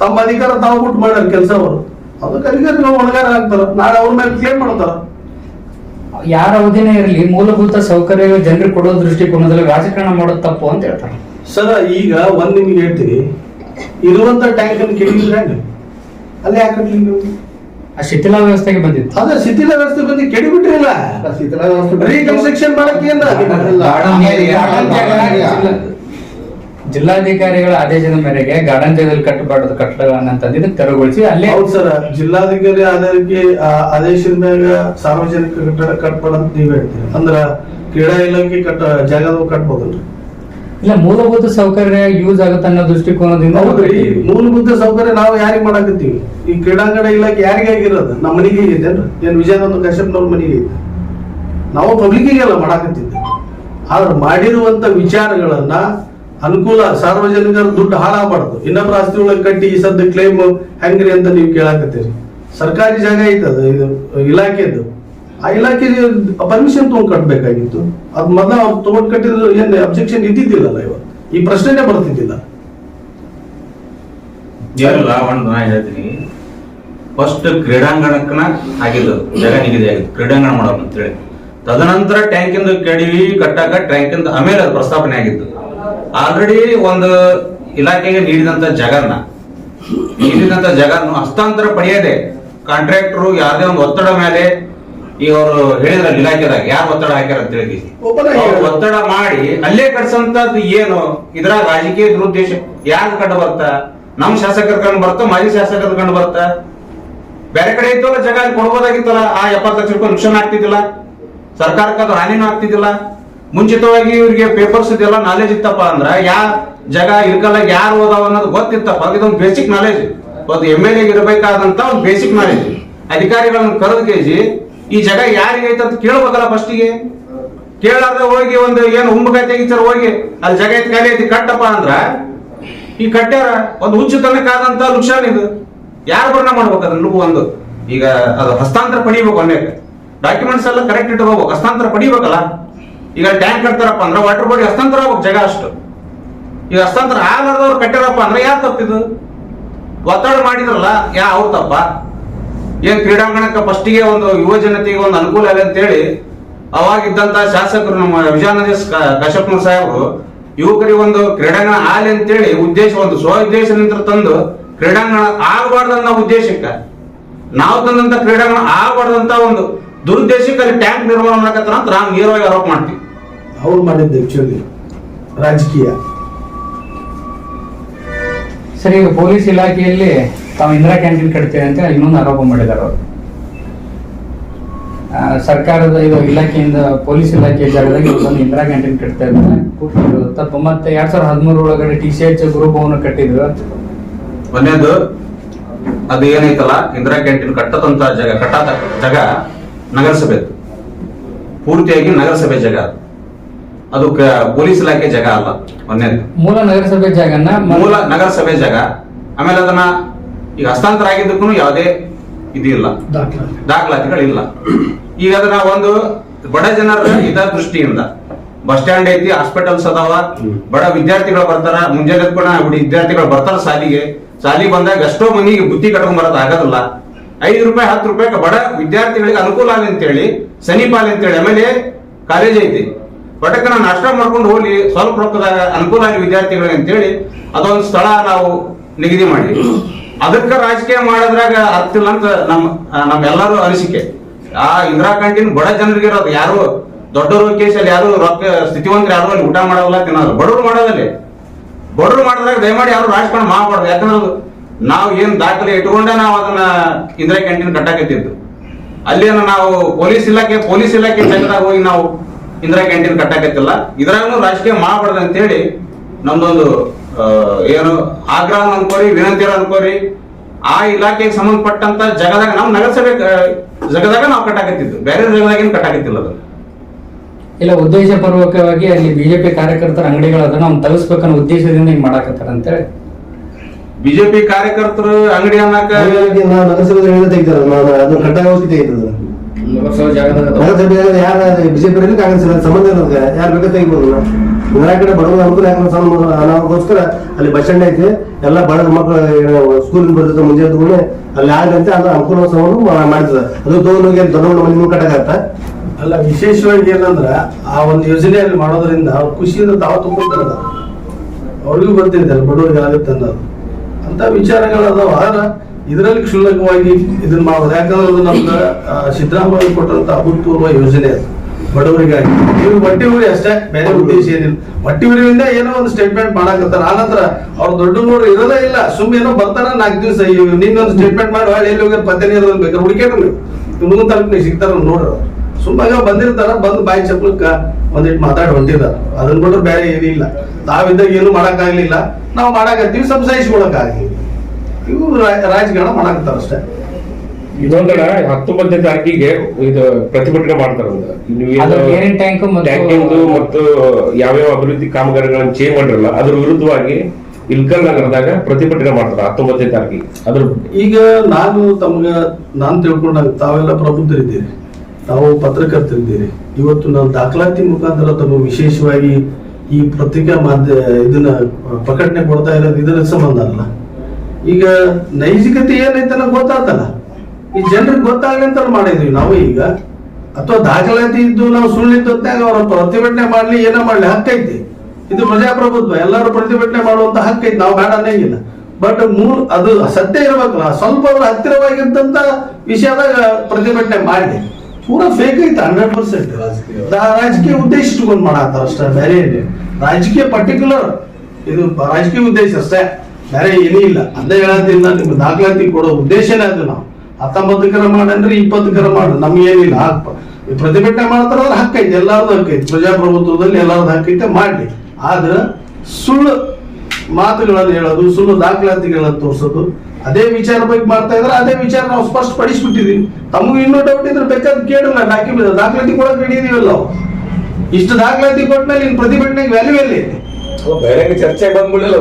ತಮ್ಮ ಅಧಿಕಾರ ತಾವು ಬಿಟ್ಟು ಮಾಡ್ಯಾರ ಕೆಲಸ ಅವರು ಅದಕ್ಕೆ ಅಧಿಕಾರಿಗಳು ಒಣಗಾರ ಆಗ್ತಾರ. ನಾಳೆ ಅವ್ರ ಮೇಲೆ ಕ್ಲೇಮ್ ಮಾಡ್ತಾರ. ಯಾರ ಅವಧಿನೇ ಇರಲಿ ಮೂಲಭೂತ ಸೌಕರ್ಯ ಜನರಿಗೆ ಕೊಡೋ ದೃಷ್ಟಿಕೋನದಲ್ಲಿ ರಾಜಕಾರಣ ಮಾಡೋದು ತಪ್ಪು ಅಂತ ಹೇಳ್ತಾರೆ. ಸರ್ ಈಗ ಒಂದ್ ನಿಮ್ಗೆ ಹೇಳ್ತೀನಿ. ಇರುವಂತ ಟ್ಯಾಂಕ್ ಅನ್ನು ಕೆಡಿದ್ರೆ ಅಲ್ಲಿ ಯಾಕೆ ಶಿಥಿಲ ವ್ಯವಸ್ಥೆಗೆ ಬಂದಿತ್ತು. ಅದೇ ಶಿಥಿಲ ವ್ಯವಸ್ಥೆ ಬಂದು ಕೆಡಿಬಿಟ್ರಿಲ್ಲ ಶಿಥಿಲ ವ್ಯವಸ್ಥೆ ರೀಕನ್ಸ್ಟ್ರಕ್ಷನ್ ಮಾಡಕ್ಕೆ ಜಿಲ್ಲಾಧಿಕಾರಿಗಳ ಆದೇಶದ ಮೇರೆಗೆ ಗಾರ್ಡನ್ ಜಾಗದಲ್ಲಿ ಕಟ್ಟಬಾರದ ಕಟ್ಟಡಗಳನ್ನ ತಂದಿದ್ದು ತೆರವುಗೊಳಿಸಿ ಅಲ್ಲೇ ಹೌದು ಸರ್ ಜಿಲ್ಲಾಧಿಕಾರಿ ಆಧಾರಕ್ಕೆ ಆ ಆದೇಶದ ಮ್ಯಾಗ ಸಾರ್ವಜನಿಕ ಕಟ್ಟಡ ಕಟ್ಬೇಡ ಅಂತ ನೀವ್ ಹೇಳ್ತೀರಿ. ಅಂದ್ರ ಕ್ರೀಡಾ ಇಲಾಖೆ ಕಟ್ಟ ಜಾಗದ ಕಟ್ಬೋದಲ್ರಿ. ಇಲ್ಲ ಮೂಲಭೂತ ಸೌಕರ್ಯ ಯೂಸ್ ಆಗುತ್ತೆ ಅನ್ನೋ ದೃಷ್ಟಿಕೋನದಿಂದ ಹೌದ್ರಿ ಮೂಲಭೂತ ಸೌಕರ್ಯ ನಾವು ಯಾರಿಗೆ ಮಾಡಾಕತ್ತೀವಿ? ಈ ಕ್ರೀಡಾಂಗಣ ಇಲಾಖೆ ಯಾರಿಗೆ ಆಗಿರೋದು? ನಮ್ಮ ಮನೆಗೆ ಇದೆ ಏನ್ ವಿಜಯಾನಂದ ಕಶ್ಯಪ್ನವ್ರ ಮನೆಗೆ ಐತೆ ನಾವು ಪಬ್ಲಿಕ್ಕಿಗೆಲ್ಲ ಮಾಡಾಕತ್ತಿದ್ದೆ. ಆದ್ರೆ ಮಾಡಿರುವಂತ ವಿಚಾರಗಳನ್ನ ಅನುಕೂಲ ಸಾರ್ವಜನಿಕರ ದುಡ್ಡು ಹಾಳಾಗಬಾರ್ದು. ಇನ್ನೊಬ್ಬರ ಆಸ್ತಿ ಒಳಗೆ ಕಟ್ಟಿ ಈ ಸದ್ದು ಕ್ಲೇಮ್ ಹೆಂಗ್ರಿ ಅಂತ ನೀವು ಕೇಳಾಕತ್ತೀರಿ. ಸರ್ಕಾರಿ ಜಾಗ ಐತದ ಇದು ಇಲಾಖೆದು. ಆ ಇಲಾಖೆಗೆ ಪರ್ಮಿಷನ್ ತಗೊಂಡ್ ಕಟ್ಟಬೇಕಾಗಿತ್ತು ಅದ್ ಮೊದಲ ತಗೊಂಡ್ ಕಟ್ಟಿದ್ರು ಏನ್ ಅಬ್ಜೆಕ್ಷನ್ ಇದ್ದಿದ್ದಿಲ್ಲಲ್ಲ ಇವತ್ತು ಈ ಪ್ರಶ್ನೆನೇ ಬರ್ತಿದ್ದಿಲ್ಲ. ನಾ ಹೇಳ್ತೀನಿ. ಫಸ್ಟ್ ಕ್ರೀಡಾಂಗಣಕ್ಕನ ಆಗಿದ್ದು, ಜಾಗ ನಿಗದಿ ಆಗಿದ್ದು, ಕ್ರೀಡಾಂಗಣ ಮಾಡೋದು ಅಂತೇಳಿ. ತದನಂತರ ಟ್ಯಾಂಕಿಂದ ಕೆಡವಿ, ಕಟ್ಟಾಕ ಟ್ಯಾಂಕಿಂದ ಆಮೇಲೆ ಅದು ಪ್ರಸ್ತಾಪನೆ ಆಗಿತ್ತು ಆಲ್ರೆಡಿ ಒಂದು ಇಲಾಖೆಗೆ ನೀಡಿದಂತ ಜಾಗನ ನೀಡಿದಂತ ಜಾಗನ್ನು ಹಸ್ತಾಂತರ ಪಡೆಯದೆ ಕಾಂಟ್ರಾಕ್ಟರ್ ಯಾವ್ದೇ ಒಂದು ಒತ್ತಡ ಮೇಲೆ ಈಗ ಹೇಳಿದ್ರ ಇಲಾಖೆದಾಗ ಯಾರು ಒತ್ತಡ ಹಾಕ್ಯಾರ ಅಂತ ಹೇಳಿ. ಒತ್ತಡ ಮಾಡಿ ಅಲ್ಲೇ ಕಟ್ಸಂತದ್ದು ಏನು? ಇದ್ರಾಗ ರಾಜಕೀಯ ದುರುದ್ದೇಶ ಯಾರ ಕಂಡು ಬರ್ತಾ? ನಮ್ ಶಾಸಕರ ಕಂಡು ಬರ್ತಾ ಮಾಜಿ ಶಾಸಕರ ಕಂಡು ಬರ್ತಾ? ಬೇರೆ ಕಡೆ ಇತ್ತಲ್ಲ ಜಗ ಕೊಡ್ಬೋದಾಗಿತ್ತಲ್ಲ ಆ ಎಪ್ಪತ್ತು ಲಕ್ಷ ರೂಪಾಯಿ ನುಕ್ಷನ್ ಆಗ್ತಿದ್ದಿಲ್ಲ? ಸರ್ಕಾರಕ್ಕೆ ಅದು ಹಾನಿನೂ ಆಗ್ತಿದ್ದಿಲ್ಲ? ಮುಂಚಿತವಾಗಿ ಇವ್ರಿಗೆ ಪೇಪರ್ಸ್ ಇದೆಲ್ಲ ನಾಲೆಜ್ ಇತ್ತಪ್ಪ ಅಂದ್ರ ಯಾ ಜಗ ಇರ್ಕಲ್ಲ ಯಾರು ಓದಾವ ಅನ್ನೋದು ಗೊತ್ತಿತ್ತಪ್ಪ. ಇದೊಂದು ಬೇಸಿಕ್ ನಾಲೆಜ್ ಒಂದು ಎಂ ಎಲ್ ಎ ಇರಬೇಕಾದಂತ ಒಂದು ಬೇಸಿಕ್ ನಾಲೆಜ್ ಅಧಿಕಾರಿಗಳನ್ನು ಕರೆದು ಕೇಜಿ ಈ ಜಾಗ ಯಾರಿಗೆ ಐತೆ ಅಂತ ಕೇಳ್ಬೇಕಲ್ಲ ಫಸ್ಟಿಗೆ ಕೇಳಾರ್ದ ಹೋಗಿ ಒಂದು ಏನು ಹುಂಬಕಾಯಿ ತೆಗಿತಾರ ಹೋಗಿ, ಅಲ್ಲಿ ಜಗ ಐತಿ, ಖಾಲಿ ಐತಿ, ಕಟ್ಟಪ್ಪ ಅಂದ್ರ, ಈ ಕಟ್ಟ್ಯಾರ ಒಂದು ಹುಚ್ಚುತನಕ್ಕಾದಂತ ನುಕ್ಸಾನ್ ಇದು. ಯಾರು ವರ್ಣ ಮಾಡ್ಬೇಕು ಅದನ್ನ ಒಂದು? ಈಗ ಅದು ಹಸ್ತಾಂತರ ಪಡಿಬೇಕು ಅನೇಕ ಡಾಕ್ಯುಮೆಂಟ್ಸ್ ಎಲ್ಲ ಕರೆಕ್ಟ್ ಇಟ್ಕೋಬೇಕು ಹಸ್ತಾಂತರ ಪಡಿಬೇಕಲ್ಲ? ಈಗ ಟ್ಯಾಂಕ್ ಕಟ್ತಾರಪ್ಪ ಅಂದ್ರೆ ವಾಟರ್ ಬಾಡಿ ಹಸ್ತಾಂತರ ಆಗ್ಬೇಕು ಜಗ ಅಷ್ಟು. ಈಗ ಹಸ್ತಾಂತರ ಆಗಲಾರ್ದವ್ರು ಕಟ್ಟಾರಪ್ಪ ಅಂದ್ರೆ, ಯಾರು ತಪ್ಪಿದು? ಒತ್ತಡ ಮಾಡಿದ್ರಲ್ಲ, ಯಾ ಅವ್ರು ತಪ್ಪ? ಏನ್ ಕ್ರೀಡಾಂಗಣಕ್ಕೆ ಫಸ್ಟಿಗೆ ಒಂದು ಯುವ ಜನತೆಗೆ ಒಂದು ಅನುಕೂಲ ಆಗಲಿ ಅಂತೇಳಿ ಅವಾಗಿದ್ದಂತ ಶಾಸಕರು ನಮ್ಮ ವಿಜಯಾನಂದ ಕಶ್ಯಪ್ನವ್ರ ಸಾಹೇಬರು ಯುವಕರಿಗೆ ಒಂದು ಕ್ರೀಡಾಂಗಣ ಆಲಿ ಅಂತೇಳಿ ಉದ್ದೇಶ ಒಂದು ಸ್ವ ಉದ್ದೇಶದಿಂದ ತಂದು ಕ್ರೀಡಾಂಗಣ ಆಗಬಾರ್ದು ಅನ್ನೋ ಉದ್ದೇಶಕ್ಕೆ ನಾವು ತಂದಂತ ಕ್ರೀಡಾಂಗಣ ಆಗಬಾರ್ದಂತ ಒಂದು ದುರುದ್ದೇಶಕ್ಕೆ ಅಲ್ಲಿ ಟ್ಯಾಂಕ್ ನಿರ್ಮಾಣ ಮಾಡಕತ್ತಾರ ಅಂತ ನಾವು ನೇರವಾಗಿ ಆರೋಪ ಮಾಡ್ತೀವಿ. ಅವ್ರು ಮಾಡಿದ್ದೆ ಆಕ್ಚುಲಿ ರಾಜಕೀಯ. ಸರಿ ಈಗ ಪೊಲೀಸ್ ಇಲಾಖೆಯಲ್ಲಿ ತಾವು ಇಂದಿರಾ ಕ್ಯಾಂಟೀನ್ ಕಟ್ತೇವೆ ಅಂತ ಇನ್ನೊಂದು ಆರೋಪ ಮಾಡಿದ್ದಾರೆ ಅವರು. ಸರ್ಕಾರದ ಇದು ಇಲಾಖೆಯಿಂದ ಪೊಲೀಸ್ ಇಲಾಖೆ ಜಾಗದಾಗ ಒಂದು ಇಂದಿರಾ ಕ್ಯಾಂಟೀನ್ ಕಟ್ತಾ ಇದ್ದಾರೆ. ಇದು ತಪ್ಪು ಮತ್ತೆ ಎರಡ್ ಸಾವಿರದ ಹದಿಮೂರು ಒಳಗಡೆ ಟಿ ಸಿ ಎಚ್ ಗುರುಭವನ ಕಟ್ಟಿದ್ರು. ಒಂದೇದು ಅದು ಏನೈತಲ್ಲ ಇಂದಿರಾ ಕ್ಯಾಂಟೀನ್ ಕಟ್ಟದಂತ ಜಾಗ ಕಟ್ಟಾದ ಜಾಗ ನಗರಸಭೆ ಪೂರ್ತಿಯಾಗಿ ನಗರಸಭೆ ಜಾಗ ಅದು. ಅದು ಪೊಲೀಸ್ ಇಲಾಖೆ ಜಾಗ ಅಲ್ಲ ಒಂದೇದು. ಮೂಲ ನಗರಸಭೆ ಜಾಗನ ಮೂಲ ನಗರಸಭೆ ಜಾಗ. ಆಮೇಲೆ ಅದನ್ನ ಈಗ ಹಸ್ತಾಂತರ ಆಗಿದ್ದಕ್ಕೂ ಯಾವುದೇ ಇದು ಇಲ್ಲ. ದಾಖಲಾತಿ. ದಾಖಲಾತಿಗಳಿಲ್ಲ. ಈಗ ಅದನ್ನ ಒಂದು ಬಡ ಜನರ ಹಿತದೃಷ್ಟಿಯಿಂದ ಬಸ್ ಸ್ಟ್ಯಾಂಡ್ ಐತಿ ಹಾಸ್ಪಿಟಲ್ಸ್ ಅದಾವ. ಬಡ ವಿದ್ಯಾರ್ಥಿಗಳು ಬರ್ತಾರ ಮುಂಜಾನೆ ಕೂಡ ವಿದ್ಯಾರ್ಥಿಗಳು ಬರ್ತಾರ ಸಾಲಿಗೆ. ಸಾಲಿಗೆ ಬಂದಾಗ ಎಷ್ಟೋ ಮಂದಿಗೆ ಬುದ್ಧಿ ಕಟ್ಕೊಂಡ್ ಬರೋದು ಆಗೋದಿಲ್ಲ. ಐದು ರೂಪಾಯಿ ಹತ್ತು ರೂಪಾಯಿ ಬಡ ವಿದ್ಯಾರ್ಥಿಗಳಿಗೆ ಅನುಕೂಲ ಆಗಲಿ ಅಂತೇಳಿ ಸನಿಪಾಲಿ ಅಂತ ಅಂತೇಳಿ ಆಮೇಲೆ ಕಾಲೇಜ್ ಐತಿ. ಪಟಕನ ನಾಷ್ಟ ಮಾಡ್ಕೊಂಡು ಹೋಗ್ಲಿ ಸ್ವಲ್ಪ ರೊಕ್ಕದಾಗ ಅನುಕೂಲ ಆಗಲಿ ವಿದ್ಯಾರ್ಥಿಗಳಿಗೆ ಅಂತೇಳಿ ಅದೊಂದು ಸ್ಥಳ ನಾವು ನಿಗದಿ ಮಾಡಿ. ಅದಕ್ಕ ರಾಜಕೀಯ ಮಾಡೋದ್ರಾಗ ಅರ್ಥಿಲ್ಲ ಅಂತ ನಮ್ಮ ಆ, ನಮ್ಮೆಲ್ಲರೂ ಅನಿಸಿಕೆ. ಆ ಇಂದಿರಾ ಕ್ಯಾಂಟೀನ್ ಬಡ ಜನರಿಗೆ ಇರೋದು ಯಾರು? ದೊಡ್ಡವರು ಕೇಸಲ್ಲಿ ಯಾರು ರೊಕ್ಕ ಸ್ಥಿತಿವಂತರು ಯಾರು ಅಲ್ಲಿ ಊಟ ಮಾಡೋಲ್ಲ ತಿನ್ನೋದು. ಬಡವರು ಮಾಡೋದಲ್ಲಿ. ಬಡವರು ಮಾಡಿದಾಗ ದಯಮಾಡಿ ಯಾರು ರಾಜಕಾರಣ ಮಾಡಬಾರ್ದು. ಯಾಕಂದ್ರೆ ನಾವು ಏನ್ ದಾಖಲೆ ಇಟ್ಕೊಂಡೆ ನಾವು ಅದನ್ನ ಇಂದಿರಾ ಕ್ಯಾಂಟೀನ್ ಕಟ್ಟಾಕತ್ತಿದ್ದು. ಅಲ್ಲೇನು ನಾವು ಪೊಲೀಸ್ ಇಲಾಖೆ ಪೊಲೀಸ್ ಇಲಾಖೆ ಜಾಗದಾಗ ಹೋಗಿ ನಾವು ಇಂದಿರಾ ಕ್ಯಾಂಟೀನ್ ಕಟ್ಟಾಕತ್ತಿಲ್ಲ. ಇದ್ರಾಗೂ ರಾಜಕೀಯ ಮಾಡಬಾರ್ದು ಅಂತೇಳಿ ನಮ್ದೊಂದು ಆ, ಏನು ಆಗ್ರಹ ಅನ್ಕೋರಿ ವಿನಂತಿ ಅನ್ಕೋರಿ ಆ ಇಲಾಖೆಗೆ ಸಂಬಂಧಪಟ್ಟಂತ ಜಗದಾಗ ನಾವು ನಗರಸಭೆ ಜಗದಾಗ ನಾವು ಕಟ್ಟಾಕತ್ತಿದ್ದು. ಬೇರೆ ಜಗದಾಗೇನು ಕಟ್ಟಾಕತ್ತಿಲ್ಲ ಅದನ್ನ. ಇಲ್ಲ ಉದ್ದೇಶ ಪೂರ್ವಕವಾಗಿ ಅಲ್ಲಿ ಬಿಜೆಪಿ ಕಾರ್ಯಕರ್ತರ ಅಂಗಡಿಗಳು ಅದನ್ನ ಅವ್ನು ತಗಸ್ಬೇಕನ್ನೋ ಉದ್ದೇಶದಿಂದ ಹಿಂಗ್ ಮಾಡಾಕತ್ತಾರ ಅಂತೇಳಿ. ಬಿಜೆಪಿ ಕಾರ್ಯಕರ್ತರು ಅಂಗಡಿ ಅನ್ನಕ ನಗರಸಭೆ ತೆಗಿತಾರ ಅದನ್ನ ತೆಗಿತದ ನಗರಸಭೆ ಯಾರು ಬಿಜೆಪಿ ಕಾಂಗ್ರೆಸ್ ಇರಲಿ ಸಂಬಂಧ ಇರೋದಕ್ಕೆ ಯಾರು ಬೇಕಾದ್ರೆ ತೆಗಿಬೋದು. ಬೇರೆ ಕಡೆ ಬಡವರು ಅನುಕೂಲ ಯಾಕಂದ್ರೆ ಸಂಬಂಧ ಅನಾಗೋಸ್ಕರ ಅಲ್ಲಿ ಬಸ್ ಸ್ಟ್ಯಾಂಡ್ ಐತಿ. ಎಲ್ಲ ಬಡ ಮಕ್ಕಳು ಸ್ಕೂಲ್ ಬರ್ತಿರ್ತಾರೆ ಮುಂಜಾನೆ ತಗೊಂಡು ಅಲ್ಲಿ ಆಗಂತೆ ಅದು ಅನುಕೂಲ ಸಹ ಮಾಡ್ತದೆ. ಅದು ತಗೊಂಡೋಗಿ ಅಲ್ಲಿ ದೊಡ್ಡ ಮನೆ ನೀವು ಕಟ್ಟಕತ್ತ ಅಲ್ಲ ವಿಶೇಷವಾಗಿ ಏನಂದ್ರ ಆ ಒಂದು ಯೋಜನೆಯಲ್ಲಿ ಮಾಡೋದ್ರಿಂದ ಅವ್ರ ಖುಷಿಯಿಂದ ತಾವು ತುಂಬ ಅವ್ರಿಗೂ ಗೊತ್ತಿದೆ ಬಡವರಿಗೆ ಆಗುತ್ತೆ ಅನ್ನೋದು. ಅಂತ ವಿಚಾರಗಳು ಅದಾವ. ಆದ್ರೆ ಇದರಲ್ಲಿ ಕ್ಷುಲ್ಲಕವಾಗಿ ಇದನ್ನ ಮಾಡೋದು. ಯಾಕಂದ್ರೆ ಅದು ನಮ್ಗೆ ಸಿದ್ದರಾಮಯ್ಯ ಕೊಟ್ಟಂತ ಅಭೂತಪೂರ್ವ ಯೋಜನೆ ಅದು. ಬಡವರಿಗಾಗಿ. ಇವ್ರು ಬಟ್ಟಿ ಊರಿ ಅಷ್ಟೇ, ಬೇರೆ ಉದ್ದೇಶ ಏನಿಲ್ಲ. ಬಟ್ಟಿ ಉರಿಯಿಂದ ಏನೋ ಒಂದು ಸ್ಟೇಟ್ಮೆಂಟ್ ಮಾಡಕತ್ತಾರ. ಆನಂತರ ಅವ್ರು ದೊಡ್ಡ ನೋಡ್ರಿ ಇರೋದೇ ಇಲ್ಲ. ಸುಮ್ಮನೆ ಏನೋ ಬರ್ತಾರ, ನಾಲ್ಕು ದಿವಸ ನಿನ್ನೊಂದು ಸ್ಟೇಟ್ಮೆಂಟ್ ಮಾಡಿ ಹೇಳಿ ಎಲ್ಲಿ ಹೋಗಿ ಪತ್ತೆ ನೀರು ಬೇಕಾದ್ರೆ ಹುಡುಕೇಟ್ರಿ ನೀವು. ಮುಂದಿನ ನೀವು ಸಿಗ್ತಾರ ನೋಡ್ರಿ ಸುಮ್ಮನೆ ಬಂದಿರ್ತಾರ, ಬಂದು ಬಾಯಿ ಚಪ್ಪಲಕ್ಕ ಒಂದಿಟ್ಟು ಮಾತಾಡಿ ಹೊಂಟಿದಾರ. ಅದನ್ನ ಬಿಟ್ರೆ ಬೇರೆ ಏನಿಲ್ಲ. ತಾವಿದ್ದಾಗ ಏನು ಮಾಡಕ್ ಆಗ್ಲಿಲ್ಲ ನಾವು ಮಾಡಾಕತ್ತೀವಿ ಸಂಸಾಯಿಸ್ಕೊಳಕ್ ಆಗ್ಲಿಲ್ಲ ಇವು ರಾ- ರಾಜಕಾರಣ ಮಾಡಾಕತ್ತಾರ ಅಷ್ಟೇ. ಇದೊಂದರ ಹತ್ತೊಂಬತ್ತನೇ ತಾರೀಕಿಗೆ ಇದು ಪ್ರತಿಭಟನೆ ಮಾಡ್ತಾರೆ ಟ್ಯಾಂಕಿಂದು ಮತ್ತು ಯಾವ್ಯಾವ ಅಭಿವೃದ್ಧಿ ಕಾಮಗಾರಿಗಳನ್ನ ಚೇಂಜ್ ಮಾಡಿರಲ್ಲ ಅದ್ರ ವಿರುದ್ಧವಾಗಿ ಇಲ್ಕಲ್ ನಗರದಾಗ ಪ್ರತಿಭಟನೆ ಮಾಡ್ತಾರೆ ಹತ್ತೊಂಬತ್ತನೇ ತಾರೀಕಿಗೆ ಅದ್ರ ಈಗ ನಾನು ತಮ್ಗ ನಾನು ತಿಳ್ಕೊಂಡಾಗ ತಾವೆಲ್ಲ ಪ್ರಬುದ್ಧರಿದ್ದೀರಿ. ತಾವು ಪತ್ರಕರ್ತರಿದ್ದೀರಿ. ಇವತ್ತು ನಾವು ದಾಖಲಾತಿ ಮುಖಾಂತರ ತಮ್ಮ ವಿಶೇಷವಾಗಿ ಈ ಪತ್ರಿಕಾ ಮಾಧ್ಯ ಇದನ್ನ ಪ್ರಕಟಣೆ ಕೊಡ್ತಾ ಇರೋದು ಇದರ ಸಂಬಂಧ ಅಲ್ಲ. ಈಗ ನೈಜಿಕತೆ ಏನೈತೆ ಅನ್ನೋ ಗೊತ್ತಾತಲ್ಲ. ಈ ಜನರಿಗೆ ಗೊತ್ತಾಗಲಿ ಅಂತ ಮಾಡಿದ್ವಿ ನಾವು ಈಗ. ಅಥವಾ ದಾಖಲಾತಿ ಇದ್ದು ನಾವು ಸುಳ್ಳಿದ್ದು ಹೊತ್ನ್ಯಾಗ ಅವ್ರ ಪ್ರತಿಭಟನೆ ಮಾಡ್ಲಿ, ಏನೋ ಮಾಡ್ಲಿ ಹಕ್ಕೈತಿ ಇದು ಪ್ರಜಾಪ್ರಭುತ್ವ, ಎಲ್ಲರೂ ಪ್ರತಿಭಟನೆ ಮಾಡುವಂತ ಹಕ್ಕೈತಿ ನಾವು ಬೇಡ ಅನ್ನಂಗಿಲ್ಲ ಬಟ್ ಮೂರ್, ಅದು ಸತ್ಯ ಇರ್ಬೇಕಲ್ಲ, ಸ್ವಲ್ಪ ಅವ್ರ ಹತ್ತಿರವಾಗಿದ್ದಂತ ವಿಷಯದಾಗ ಪ್ರತಿಭಟನೆ ಮಾಡಿ ಪೂರಾ ಫೇಕ್ ಐತೆ ಹಂಡ್ರೆಡ್ ಪರ್ಸೆಂಟ್ ರಾಜಕೀಯ ಉದ್ದೇಶ ಇಟ್ಕೊಂಡ್ ಮಾಡತ್ತಾರ ಅಷ್ಟೇ, ಬೇರೆ ರಾಜಕೀಯ ಪರ್ಟಿಕ್ಯುಲರ್ ಇದು ರಾಜಕೀಯ ಉದ್ದೇಶ ಅಷ್ಟೇ. ಬೇರೆ ಏನೂ ಇಲ್ಲ. ಅದೇ ಹೇಳತ್ತಿಲ್ಲ ನಿಮ್ಗೆ ದಾಖಲಾತಿ ಕೊಡೋ ಉದ್ದೇಶನೇ ಅದು ನಾವು. ಹತ್ತೊಂಬತ್ತಕ್ಕರ ಮಾಡಂದ್ರೆ ಇಪ್ಪತ್ತಕ್ಕರ ಮಾಡ ನಮ್ಗೇನಿಲ್ಲ ಹಾಕ್ ಪ್ರತಿಭಟನೆ ಮಾಡ್ತಾರ ಅದ್ರ ಹಕ್ಕೈತೆ ಎಲ್ಲಾರ್ದು ಹಕ್ಕೈತೆ ಪ್ರಜಾಪ್ರಭುತ್ವದಲ್ಲಿ ಎಲ್ಲಾರ್ದು ಹಕ್ಕೈತೆ ಮಾಡಿ ಆದ್ರೆ ಸುಳ್ಳು ಮಾತುಗಳನ್ನು ಹೇಳೋದು ಸುಳ್ಳು ದಾಖಲಾತಿಗಳನ್ನು ತೋರಿಸೋದು ಅದೇ ವಿಚಾರ ಬಗ್ಗೆ ಮಾಡ್ತಾ ಇದ್ರೆ ಅದೇ ವಿಚಾರ ನಾವು ಸ್ಪಷ್ಟ ಪಡಿಸ್ಬಿಟ್ಟಿದೀವಿ ತಮಗೂ ಇನ್ನೂ ಡೌಟ್ ಇದ್ರೆ ಬೇಕಾದ್ರೆ ಕೇಳಲ್ಲ ಡಾಕ್ಯುಮೆಂಟ್ ದಾಖಲಾತಿ ಕೊಡಕ್ ಹಿಡಿದೀವಲ್ಲ ನಾವು. ಇಷ್ಟು ದಾಖಲಾತಿ ಕೊಟ್ಮೇಲೆ ಇನ್ ಪ್ರತಿಭಟನೆಗೆ ವ್ಯಾಲ್ಯೂ ಎಲ್ಲಿ? ಚರ್ಚೆ ಬಂದ್ಬಿಡಲಿಲ್ಲ.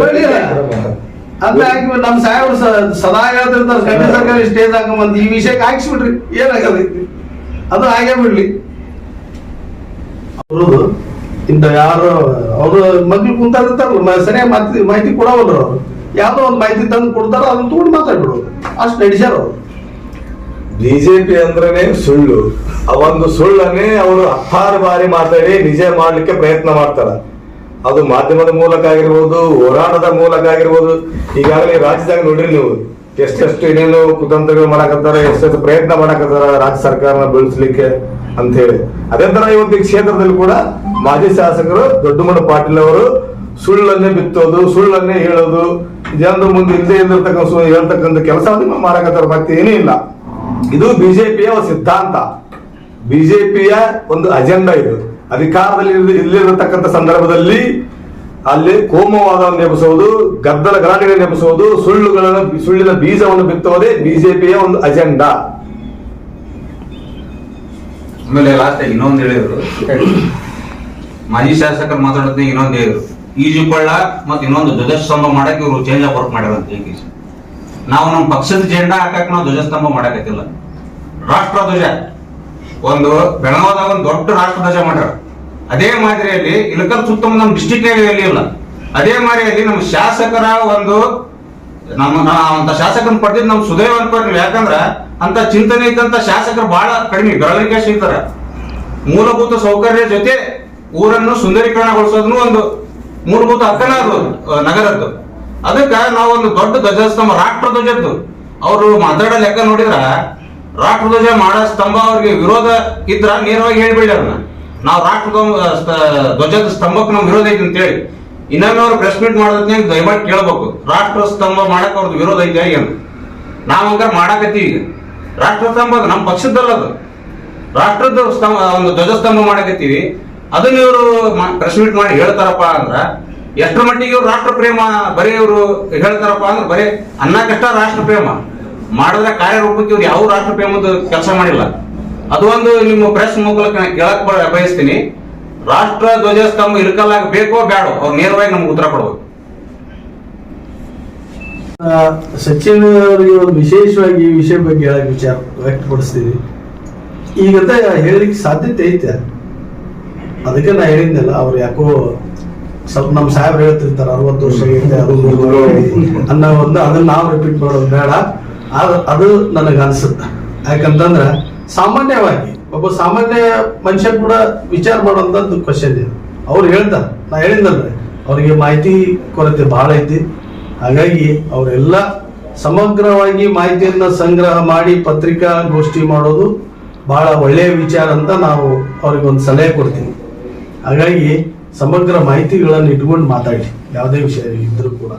ಅಂದ್ರೆ ನಮ್ಮ ನಮ್ ಸಾಹೇಬ್ರು ಸ- ಸದಾ ಹೇಳ್ತಿರ್ತಾರೆ ಕನ್ನಡ ಸರ್ಕಾರ ಸ್ಟೇಜ್ ಹಾಕೊಂಬಂದು ಈ ವಿಷಯಕ್ಕೆ ಹಾಕ್ಸ್ಬಿಡ್ರಿ ಏನಾಗದೈತಿ ಅದು ಆಗೇ ಬಿಡ್ಲಿ. ಅವರು ಇಂತ ಯಾರು ಅವರು ಮಗ್ಳು ಕುಂತಾರ್ತಾರಲ್ಲ ಸರಿಯಾಗಿ ಮಾಹಿತಿ ಮಾಹಿತಿ ಕೊಡವಲ್ರು ಅವರು. ಯಾವ್ದೋ ಒಂದು ಮಾಹಿತಿ ತಂದು ಕೊಡ್ತಾರ ಅದನ್ನ ತಗೊಂಡು ಮಾತಾಡ್ಬಿಡೋದು. ಅಷ್ಟು ನಡೆಸ್ಯಾರ ಅವರು. ಬಿಜೆಪಿ ಅಂದ್ರೇನೆ ಸುಳ್ಳು. ಆ ಒಂದು ಸುಳ್ಳನ್ನೇ ಅವರು ಹತ್ತಾರು ಬಾರಿ ಮಾತಾಡಿ ನಿಜ ಮಾಡ್ಲಿಕ್ಕೆ ಪ್ರಯತ್ನ ಮಾಡ್ತಾರ. ಅದು ಮಾಧ್ಯಮದ ಮೂಲಕ ಆಗಿರ್ಬೋದು, ಹೋರಾಟದ ಮೂಲಕ ಆಗಿರ್ಬೋದು. ಈಗಾಗಲೇ ರಾಜ್ಯದಾಗ ನೋಡ್ರಿ ನೀವು, ಎಷ್ಟೆಷ್ಟು ಏನೇನು ಕುತಂತ್ರಗಳು ಮಾಡಕತ್ತಾರ, ಎಷ್ಟೆಷ್ಟು ಪ್ರಯತ್ನ ಮಾಡಕತ್ತಾರ ರಾಜ್ಯ ಸರ್ಕಾರನ ಬೀಳಿಸ್ಲಿಕ್ಕೆ ಅಂತ ಹೇಳಿ ಅದೇ ತರ ಇವತ್ತು ಕ್ಷೇತ್ರದಲ್ಲಿ ಕೂಡ ಮಾಜಿ ಶಾಸಕರು ದೊಡ್ಡಮಣ್ಣ ಪಾಟೀಲ್ ಅವರು ಸುಳ್ಳನ್ನೇ ಬಿತ್ತೋದು, ಸುಳ್ಳನ್ನೇ ಹೇಳೋದು, ಜನರ ಮುಂದೆ ಇಲ್ಲದೆ ಇದ್ದಿರ್ತಕ್ಕಂಥ ಹೇಳ್ತಕ್ಕಂಥ ಕೆಲಸವನ್ನು ಮಾಡಕತ್ತಾರ, ಮತ್ತೆ ಏನೂ ಇಲ್ಲ. ಇದು ಬಿಜೆಪಿಯ ಸಿದ್ಧಾಂತ. ಬಿಜೆಪಿಯ ಒಂದು ಅಜೆಂಡಾ ಇದು. ಅಧಿಕಾರದಲ್ಲಿ ಇಲ್ಲಿರತಕ್ಕಂಥ ಸಂದರ್ಭದಲ್ಲಿ ಅಲ್ಲಿ ಕೋಮವಾದವನ್ನು ನೆಪಿಸುವುದು ಗದ್ದಲ ಗಲಾಟೆಗಳನ್ನು ನೆಪಿಸುವುದು ಸುಳ್ಳುಗಳನ್ನು ಸುಳ್ಳಿನ ಬೀಜವನ್ನು ಬಿತ್ತುವುದೇ ಬಿಜೆಪಿಯ ಒಂದು ಅಜೆಂಡಾ. ಆಮೇಲೆ ಲಾಸ್ಟ್ ಇನ್ನೊಂದು ಹೇಳಿದ್ರು. ಮಾಜಿ ಶಾಸಕರು ಮಾತಾಡೋದ್ನಾಗ ಇನ್ನೊಂದು ಹೇಳಿದ್ರು. ಈಜುಕೊಳ್ಳ ಮತ್ತೆ ಇನ್ನೊಂದು ಧ್ವಜಸ್ತಂಭ ಮಾಡಕ್ ಇವರು ಚೇಂಜ್ ಆಫ್ ವರ್ಕ್ ಮಾಡ್ಯಾರ ನಾವು ನಮ್ಮ ಪಕ್ಷದ ಜೆಂಡಾ ಹಾಕಕ್ ನಾವು ಧ್ವಜಸ್ತಂಭ ಮಾಡಕತ್ತಿಲ್ಲ ರಾಷ್ಟ್ರ ಧ್ವಜ. ಒಂದು ಬೆಳಗಾವದಾಗ ಒಂದು ದೊಡ್ಡ ರಾಷ್ಟ್ರ ಧ್ವಜ ಮಾಡ್ಯಾರ. ಅದೇ ಮಾದರಿಯಲ್ಲಿ ಇಳಕಲ್ ಸುತ್ತಮುತ್ತ ನಮ್ಮ ಡಿಸ್ಟಿಕ್ ಎಲ್ಲಿ ಇಲ್ಲ. ಅದೇ ಮಾದರಿಯಲ್ಲಿ ನಮ್ಮ ಶಾಸಕರ ಒಂದು ನಮ್ಮ ಅಂತ ಶಾಸಕನ ಪಡೆದಿದ್ದು ನಮ್ಮ ಸುದೈವ ಅನ್ಕೊಂಡ್ರಿ ಯಾಕಂದ್ರ ಅಂತ ಚಿಂತನೆ ಇದ್ದಂತ ಶಾಸಕರು ಬಹಳ ಕಡಿಮೆ ಬೆಳವಣಿಗೆ ಸಿಗ್ತಾರೆ ಮೂಲಭೂತ ಸೌಕರ್ಯ ಜೊತೆ ಊರನ್ನು ಸುಂದರೀಕರಣಗೊಳಿಸೋದನ್ನು ಒಂದು ಮೂಲಭೂತ ಹಕ್ಕನ ಅದು ನಗರದ್ದು. ಅದಕ್ಕ ಒಂದು ದೊಡ್ಡ ಧ್ವಜಸ್ತಂಭ ರಾಷ್ಟ್ರ ಧ್ವಜದ್ದು. ಅವರು ಮಾತಾಡೋ ಲೆಕ್ಕ ನೋಡಿದ್ರ ರಾಷ್ಟ್ರ ಧ್ವಜ ಮಾಡೋ ಸ್ತಂಭ ಅವ್ರಿಗೆ ವಿರೋಧ ಇದ್ರ ನೇರವಾಗಿ ಹೇಳ್ಬಿಡಿ ನಾವು ರಾಷ್ಟ್ರ ಧ್ವಜ- ಧ್ವಜದ ಸ್ತಂಭಕ್ಕೆ ನಮ್ ವಿರೋಧ ಐತಿ ಅಂತೇಳಿ. ಇನ್ನೊಮ್ಮೆ ಅವ್ರು ಪ್ರೆಸ್ ಮೀಟ್ ಮಾಡೋದ್ನಾಗ ದಯಮಾಡಿ ಕೇಳ್ಬೇಕು. ರಾಷ್ಟ್ರ ಸ್ತಂಭ ಮಾಡಕ್ ಅವ್ರದ್ದು ವಿರೋಧ ಐತೆ ಏನು? ನಾವು ಹಂಗಾರ ಮಾಡಾಕತ್ತೀವಿ ಈಗ. ರಾಷ್ಟ್ರ ಸ್ತಂಭ ಅದು ನಮ್ಮ ಪಕ್ಷದ್ದಲ್ಲ ಅದು. ರಾಷ್ಟ್ರದ ಸ್ತಂಭ ಒಂದು ಧ್ವಜಸ್ತಂಭ ಮಾಡಕತ್ತೀವಿ. ಅದನ್ನ ಇವರು ಪ್ರೆಸ್ ಮೀಟ್ ಮಾಡಿ ಹೇಳ್ತಾರಪ್ಪ ಅಂದ್ರ, ಎಷ್ಟರ ಮಟ್ಟಿಗೆ ಇವ್ರು ರಾಷ್ಟ್ರ ಪ್ರೇಮ, ಬರೀ ಇವರು ಹೇಳ್ತಾರಪ್ಪ ಅಂದ್ರೆ ಬರೀ ಅನ್ನಕಷ್ಟ ರಾಷ್ಟ್ರ ಪ್ರೇಮ. ಮಾಡಿದ್ರೆ ಕಾರ್ಯರೂಪಕ್ಕೆ ಇವ್ರು ಯಾವ ರಾಷ್ಟ್ರ ಪ್ರೇಮದ ಕೆಲಸ ಮಾಡಿಲ್ಲ. ಅದು ಒಂದು ನಿಮ್ಮ ಪ್ರೆಸ್ ಮೂಲಕ ಕೇಳಕ್ ಬಯಸ್ತೀನಿ. ರಾಷ್ಟ್ರ ಧ್ವಜಸ್ತಂಭ ಇರ್ಕಲಾಗ ಬೇಕೋ ಬೇಡೋ ಅವ್ರು ನೇರವಾಗಿ ನಮ್ಗೆ ಉತ್ತರ ಕೊಡ್ಬೇಕು. ಸಚಿನ್ ಅವರಿಗೆ ಒಂದು ವಿಶೇಷವಾಗಿ ಈ ವಿಷಯ ಬಗ್ಗೆ ಹೇಳಕ್ ವಿಚಾರ ವ್ಯಕ್ತಪಡಿಸ್ತೀವಿ ಈಗಂತ ಹೇಳಲಿಕ್ಕೆ ಸಾಧ್ಯತೆ ಐತೆ. ಅದಕ್ಕೆ ನಾ ಹೇಳಿದ್ನಲ್ಲ, ಅವ್ರು ಯಾಕೋ ಸ್ವಲ್ಪ ನಮ್ಮ ಸಾಹೇಬ್ರು ಹೇಳ್ತಿರ್ತಾರೆ, ಅರವತ್ತು ವರ್ಷ ಐತೆ ಆಗೈತೆ ಅನ್ನೋ ಒಂದು, ಅದನ್ನ ನಾವು ರಿಪೀಟ್ ಮಾಡೋದು ಬೇಡ. ಅದು ಅದು ನನಗೆ ಅನ್ಸುತ್ತೆ. ಯಾಕಂತಂದ್ರೆ ಸಾಮಾನ್ಯವಾಗಿ ಒಬ್ಬ ಸಾಮಾನ್ಯ ಮನುಷ್ಯ ಕೂಡ ವಿಚಾರ ಮಾಡುವಂಥದ್ದು ಕ್ವಶನ್ ಇದೆ. ಅವ್ರು ಹೇಳ್ತಾರೆ. ನಾ ಹೇಳಿದ್ದಲ್ಲ ಅವರಿಗೆ ಮಾಹಿತಿ ಕೊರತೆ ಬಹಳ ಐತಿ. ಹಾಗಾಗಿ ಅವರೆಲ್ಲ ಸಮಗ್ರವಾಗಿ ಮಾಹಿತಿಯನ್ನ ಸಂಗ್ರಹ ಮಾಡಿ ಪತ್ರಿಕಾ ಗೋಷ್ಠಿ ಮಾಡೋದು ಬಹಳ ಒಳ್ಳೆಯ ವಿಚಾರ ಅಂತ ನಾವು ಅವ್ರಿಗೆ ಒಂದು ಸಲಹೆ ಕೊಡ್ತೀವಿ ಹಾಗಾಗಿ ಸಮಗ್ರ ಮಾಹಿತಿಗಳನ್ನು ಇಟ್ಕೊಂಡು ಮಾತಾಡಿ. ಯಾವುದೇ ವಿಷಯ ಇದ್ರೂ ಕೂಡ.